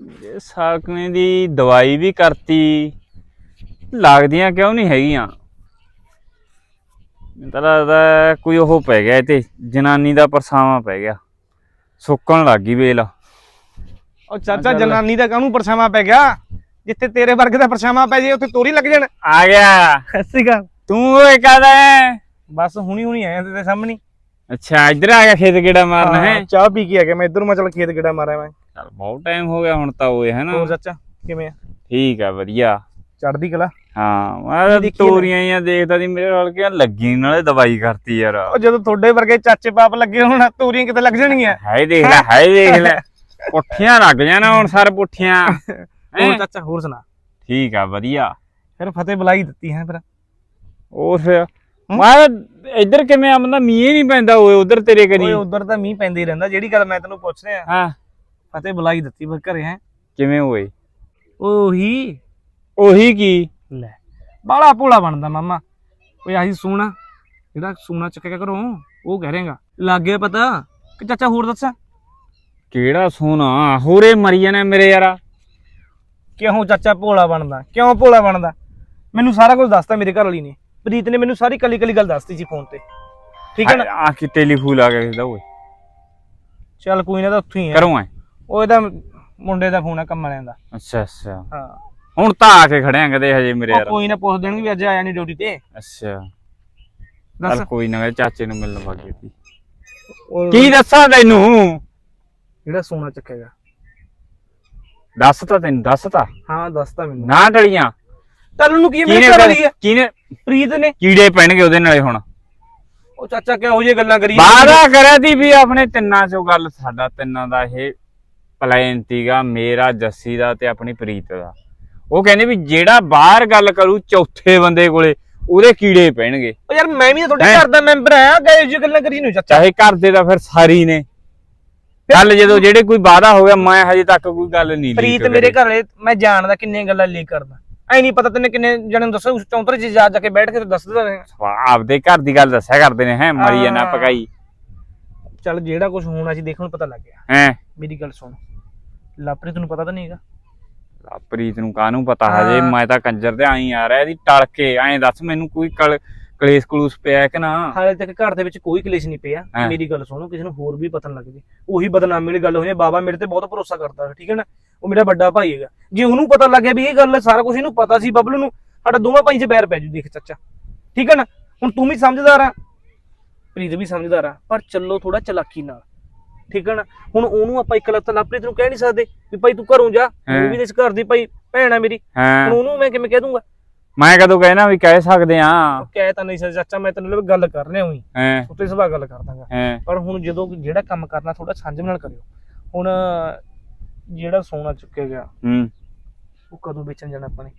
ਇਹ ਸਾਕਨੇ ਦੀ ਦਵਾਈ ਵੀ ਕਰਤੀ। ਲੱਗਦੀਆਂ ਕਿਉਂ ਨਹੀਂ ਹੈਗੀਆਂ? ਮੈਨੂੰ ਤਾਂ ਲੱਗਦਾ ਕੋਈ ਉਹ ਪੈ ਗਿਆ ਤੇ ਜਨਾਨੀ ਦਾ ਪਰਛਾਵਾਂ ਪੈ ਗਿਆ। ਸੁੱਕਣ ਲੱਗ ਗਈ ਵੇਲ ਉਹ ਚਾਚਾ। ਜਨਾਨੀ ਦਾ ਕਾਹਨੂੰ ਪਰਛਾਵਾਂ ਪੈ ਗਿਆ? ਜਿੱਥੇ ਤੇਰੇ ਵਰਗੇ ਦਾ ਪਰਛਾਵਾਂ ਪੈ ਜੇ ਉੱਥੇ ਤੋਰੀ ਲੱਗ ਜਾਣ। ਆ ਗਿਆ। ਸੱਸੀ ਗੱਲ ਤੂੰ ਓਏ ਕਹਦਾ ਹੈ ਬਸ ਹੁਣੀ ਹੁਣੀ ਆਇਆ ਤੇਰੇ ਸਾਹਮਣੇ। ਅੱਛਾ ਇੱਧਰ ਆ ਗਿਆ ਖੇਤ ਗੇੜਾ ਮਾਰਨਾ ਹੈ ਹਾਂ, ਚਾਹ ਪੀ ਕੇ ਆ ਗਿਆ ਮੈਂ ਇਧਰ ਮੈਂ ਚੱਲ ਖੇਤ ਗੇੜਾ ਮਾਰਿਆ ਮੈਂ। ਚੱਲ ਬਹੁਤ ਟਾਈਮ ਹੋ ਗਿਆ ਹੁਣ ਤਾਂ ਓਏ ਹੈ ਨਾ? ਹੋਰ ਚਾਚਾ ਕਿਵੇਂ ਆ? ਠੀਕ ਆ ਵਧੀਆ। ਚੜਦੀ ਕਲਾ? ਹਾਂ ਮੈਂ ਤਾਂ। ਤੋਰੀਆਂ ਜਾਂ ਦੇਖਦਾ ਸੀ ਮੇਰੇ ਨਾਲ ਕਿ ਲੱਗੀ ਨਾਲੇ ਦਵਾਈ ਕਰਤੀ ਯਾਰ। ਉਹ ਜਦੋਂ ਤੁਹਾਡੇ ਵਰਗੇ ਚਾਚੇ ਪਾਪ ਲੱਗੇ ਹੋਣ ਤੋਰੀਆਂ ਕਿਤੇ ਲੱਗ ਜਾਣਗੀਆਂ? ਹਾਏ ਦੇਖ ਲੈ ਹਾਏ ਦੇਖ ਲੈ। ਪੁੱਠੀਆਂ ਲੱਗ ਜਾਣਾ ਹੁਣ ਸਰ ਪੁੱਠੀਆਂ। ਹੋਰ? ਚਾਚਾ ਹੋਰ ਸੁਣਾ? ਠੀਕ ਆ ਵਧੀਆ। ਫਿਰ ਫਤਿਹ ਬੁਲਾਈ ਦਿੱਤੀ ਹੈ ਫਿਰ? ਉਹ ਫਿਰ? ਮੈਂ ਇੱਧਰ ਕਿਵੇਂ ਆਮਦਾ ਮੀਂਹ ਨਹੀਂ ਪੈਂਦਾ ਓਏ ਉਧਰ ਤੇਰੇ ਕਰੀ ਓਏ ਉਧਰ ਤਾਂ ਮੀਂਹ ਪੈਂਦੇ ਹੀ ਰਹਿੰਦਾ ਜਿਹੜੀ ਗੱਲ ਮੈਂ ਤੈਨੂੰ ਪੁੱਛ ਰਿਹਾ। ਹਾਂ। ਫਤਿਹ ਬੁਲਾਈ ਦਿੱਤੀ ਫਿਰ ਘਰੇ ਹੈ। ਕਿਵੇਂ ਓਏ ਉਹੀ। ਉਹੀ ਕੀ? ਲੈ ਬਾਲਾ ਭੋਲਾ ਬਣਦਾ ਮਾਮਾ। ਓਏ ਆਹੀ ਸੋਨਾ ਜਿਹੜਾ ਸੋਨਾ ਚੱਕਿਆ ਕਰੋ ਉਹ ਕਹਿ ਰਹੇਗਾ। ਲੱਗ ਪਤਾ ਕਿ ਚਾਚਾ ਹੋਰ ਦੱਸਾਂ। ਕਿਹੜਾ ਸੋਨਾ? ਹੋਰੇ ਮਰੀ ਜਾਣਾ ਮੇਰੇ ਯਾਰਾ। ਕਿਉਂ ਚਾਚਾ ਭੋਲਾ ਬਣਦਾ? ਕਿਉਂ ਭੋਲਾ ਬਣਦਾ? ਮੈਨੂੰ ਸਾਰਾ ਕੁਝ ਦੱਸਤਾ ਮੇਰੇ ਘਰ ਵਾਲੀ ਨੇ। ਪ੍ਰੀਤ ਨੇ ਮੈਨੂੰ ਸਾਰੀ ਕੱਲੀ ਕੱਲੀ ਗੱਲ ਦੱਸਤੀ ਸੀ ਫੋਨ ਤੇ। ਠੀਕ ਹੈ ਨਾ? ਆ ਕਿ ਟੈਲੀਫੋਨ ਆ ਗਿਆ ਕਿਸਦਾ ਓਏ? ਚੱਲ ਕੋਈ ਨਾ ਤਾਂ ਉੱਥੇ ਹੀ ਹੈ ਕਰੋ ਐ ਉਹ ਇਹਦਾ ਮੁੰਡੇ ਦਾ ਫੋਨ ਹੈ ਕੰਮ ਵਾਲਿਆਂ ਦਾ। ਅੱਛਾ ਅੱਛਾ। ਹਾਂ। ਹੁਣ ਤਾਂ ਆ ਕੇ ਖੜਿਆ ਕਦੇ ਹਜੇ ਮੇਰੇ ਉਹ ਯਾਰ। ਕੋਈ ਨਾ ਪੁੱਛ ਦੇਣਗੇ ਵੀ ਅੱਜ ਆਇਆ ਨਹੀਂ ਡਿਊਟੀ ਤੇ। ਅੱਛਾ। ਦੱਸ। ਚੱਲ ਕੋਈ ਨਾ ਚਾਚੇ ਨੂੰ ਮਿਲਣ ਵਾਗੀ ਸੀ। ਉਹ ਕੀ ਦੱਸਾਂ ਤੈਨੂੰ? ਜਿਹੜਾ ਸੋਨਾ ਚੱਕੇਗਾ? ਦੱਸ ਤਾ ਤੈਨੂੰ ਦੱਸ ਤਾ। ਹਾਂ ਦੱਸਤਾ ਮੈਨੂੰ। ਨਾ ਟਲੀਆਂ ਤੈਨੂੰ ਨੂੰ ਕੀ ਮੇਰੇ ਕਿਹਨੇ ਘਰ ਵਾਲੀ ਹੈ ਕਿਹਨੇ ਪ੍ਰੀਤ ਨੇ। ਕੀੜੇ ਪੈਣਗੇ ਉਹਦੇ ਨਾਲੇ ਹੁਣ। ਉਹ ਚਾਚਾ ਕਿਹੋ ਜਿਹੀ ਗੱਲਾਂ ਕਰੀ ਵਾਦਾ ਕਰਿਆ ਤੀ ਵੀ ਆਪਣੇ ਤਿੰਨਾਂ ਚੋਂ ਗੱਲ ਸਾਡਾ ਤਿੰਨਾਂ ਦਾ ਇਹ ਪਲਾਨ ਤੀਗਾ ਮੇਰਾ ਜੱਸੀ ਦਾ ਤੇ ਆਪਣੀ ਪ੍ਰੀਤ ਦਾ। ਉਹ ਕਹਿੰਦੇ ਵੀ ਜਿਹੜਾ ਬਾਹਰ ਗੱਲ ਕਰੂ ਚੌਥੇ ਬੰਦੇ ਕੋਲੇ ਉਹਦੇ ਕੀੜੇ ਪੈਣਗੇ। ਉਹ ਯਾਰ ਮੈਂ ਵੀ ਤਾਂ ਤੁਹਾਡੇ ਹੈਂ? ਘਰ ਦਾ ਮੈਂਬਰ ਆ ਗਏ ਜੀ ਗੱਲਾਂ ਕਰੀ ਨੂੰ ਚਾਚਾ। ਚਾਹੇ ਘਰ ਦੇ ਤਾਂ ਫਿਰ ਸਾਰੀ ਨੇ। ਗੱਲ ਜਦੋਂ ਜਿਹੜੇ ਕੋਈ ਵਾਦਾ ਹੋ ਗਿਆ ਮੈਂ ਹਜੇ ਤੱਕ ਕੋਈ ਗੱਲ ਨਹੀਂ ਪ੍ਰੀਤ ਮੇਰੇ ਘਰ ਮੈਂ ਜਾਣਦਾ ਕਿੰਨੇ ਗੱਲਾਂ ਲੀਕ ਕਰਦਾ। ਐ ਨਹੀਂ ਪਤਾ ਤੈਨੂੰ ਕਿੰਨੇ ਜਣੇ ਨੂੰ ਦੱਸੋ ਉਸ ਚੌਂਤਰੇ ਜਾ ਜਾ ਕੇ ਬੈਠ ਕੇ ਤੇ ਦੱਸਦਾ ਰਹੇ ਆਪਦੇ ਘਰ ਦੀ ਗੱਲ ਦੱਸਿਆ ਕਰਦੇ ਨੇ ਹੈ? ਮਰੀ ਜਾਣਾ ਹਾਂ। ਪਕਾਈ ਚੱਲ ਜਿਹੜਾ ਕੁਝ ਹੋਣਾ ਸੀ ਦੇਖਣ ਨੂੰ ਪਤਾ ਲੱਗ ਗਿਆ। ਹੈ? ਮੇਰੀ ਗੱਲ ਸੁਣ। ਲਾਪਰੀ ਤੈਨੂੰ ਪਤਾ ਤਾਂ ਨਹੀਂ ਹੈਗਾ? ਪ੍ਰੀਤ ਨੂੰ ਕਾਹਨੂੰ ਪਤਾ ਹਜੇ? ਹਾਂ। ਮੈਂ ਤਾਂ ਕੰਜਰ ਤੇ ਆਈ ਆ ਰਿਹਾ ਇਹਦੀ ਟਲ ਕੇ। ਐਂ ਦੱਸ ਮੈਨੂੰ ਕੋਈ ਕਲ- ਕਲੇਸ਼ ਕਲੂਸ ਪਿਆ ਕਿ ਨਾ? ਹਾਲੇ ਤੱਕ ਘਰ ਦੇ ਵਿੱਚ ਕੋਈ ਕਲੇਸ਼ ਨਹੀਂ ਪਿਆ। ਹਾਂ। ਮੇਰੀ ਗੱਲ ਸੁਣੋ ਕਿਸੇ ਨੂੰ ਹੋਰ ਵੀ ਪਤਾ ਲੱਗ ਜੇ। ਉਹੀ ਬਦਨਾਮੀ ਵਾਲੀ ਗੱਲ ਹੋਈ ਹੈ ਬਾਬਾ ਮੇਰੇ ਤੇ ਬਹੁਤ ਭਰੋਸਾ ਕਰਦਾ ਹੈ, ਠੀਕ ਹੈ ਨਾ? ਉਹ ਮੇਰਾ ਵੱਡਾ ਭਾਈ ਹੈਗਾ। ਜੇ ਉਹਨੂੰ ਪਤਾ ਲੱਗ ਗਿਆ ਵੀ ਇਹ ਗੱਲ ਸਾਰਾ ਕੁਝ ਇਹਨੂੰ ਪਤਾ ਸੀ ਬਬਲੂ ਨੂੰ ਸਾਡਾ ਦੋਵਾਂ ਭਾਈ 'ਚ ਬੈਰ ਪੈ ਜੂ ਦੇਖ ਚਾਚਾ। ਠੀਕ ਹੈ ਨਾ? ਹੁਣ ਤੂੰ ਵੀ ਸਮਝਦਾਰ ਆ। ਪ੍ਰੀਤ ਵੀ ਸਮਝਦਾਰ ਆ ਪਰ ਚੱਲੋ ਥੋੜਾ ਚਲਾਕੀ ਨਾਲ। ਠੀਕ ਹੈ ਨਾ ਹੁਣ ਉਹਨੂੰ ਆਪਾਂ ਇੱਕ ਲੱਤ ਲਾਪਰੀਤ ਨੂੰ ਕਹਿ ਨਹੀਂ ਸਕਦੇ ਵੀ ਭਾਈ ਤੂੰ ਘਰੋਂ ਜਾ। ਉਹ ਵੀ ਇਸ ਘਰ ਦੀ ਭਾਈ ਭੈਣ ਆ ਮੇਰੀ। ਹੁਣ ਉਹਨੂੰ ਮੈਂ ਕਿਵੇਂ ਕਹਿ ਦੂੰਗਾ? ਮੈਂ ਕਦੋਂ ਕਹਿਣਾ ਵੀ ਕਹਿ ਸਕਦੇ ਆ। ਉਹ ਕਹਿ ਤਾਂ ਨਹੀਂ ਸਕਦਾ ਚਾਚਾ ਮੈਂ ਤੈਨੂੰ ਲੱਭ ਗੱਲ ਕਰ ਰਿਹਾ ਹੋਈ ਹੈ। ਉੱਤੇ ਸੁਭਾ ਗੱਲ ਕਰ ਦਾਂਗਾ। ਪਰ ਹੁਣ ਜਦੋਂ ਜਿਹੜਾ ਕੰਮ ਕਰਨਾ ਥੋੜਾ ਸੰਜਮ ਨਾਲ ਕਰਿਓ। ਹੁਣ ਜਿਹੜਾ ਸੋਨਾ ਚੁੱਕਿਆ ਗਿਆ ਹੂੰ। ਉਹ ਕਦੋਂ ਵੇਚਣ ਜਾਣਾ ਆਪਾਂ ਨੇ?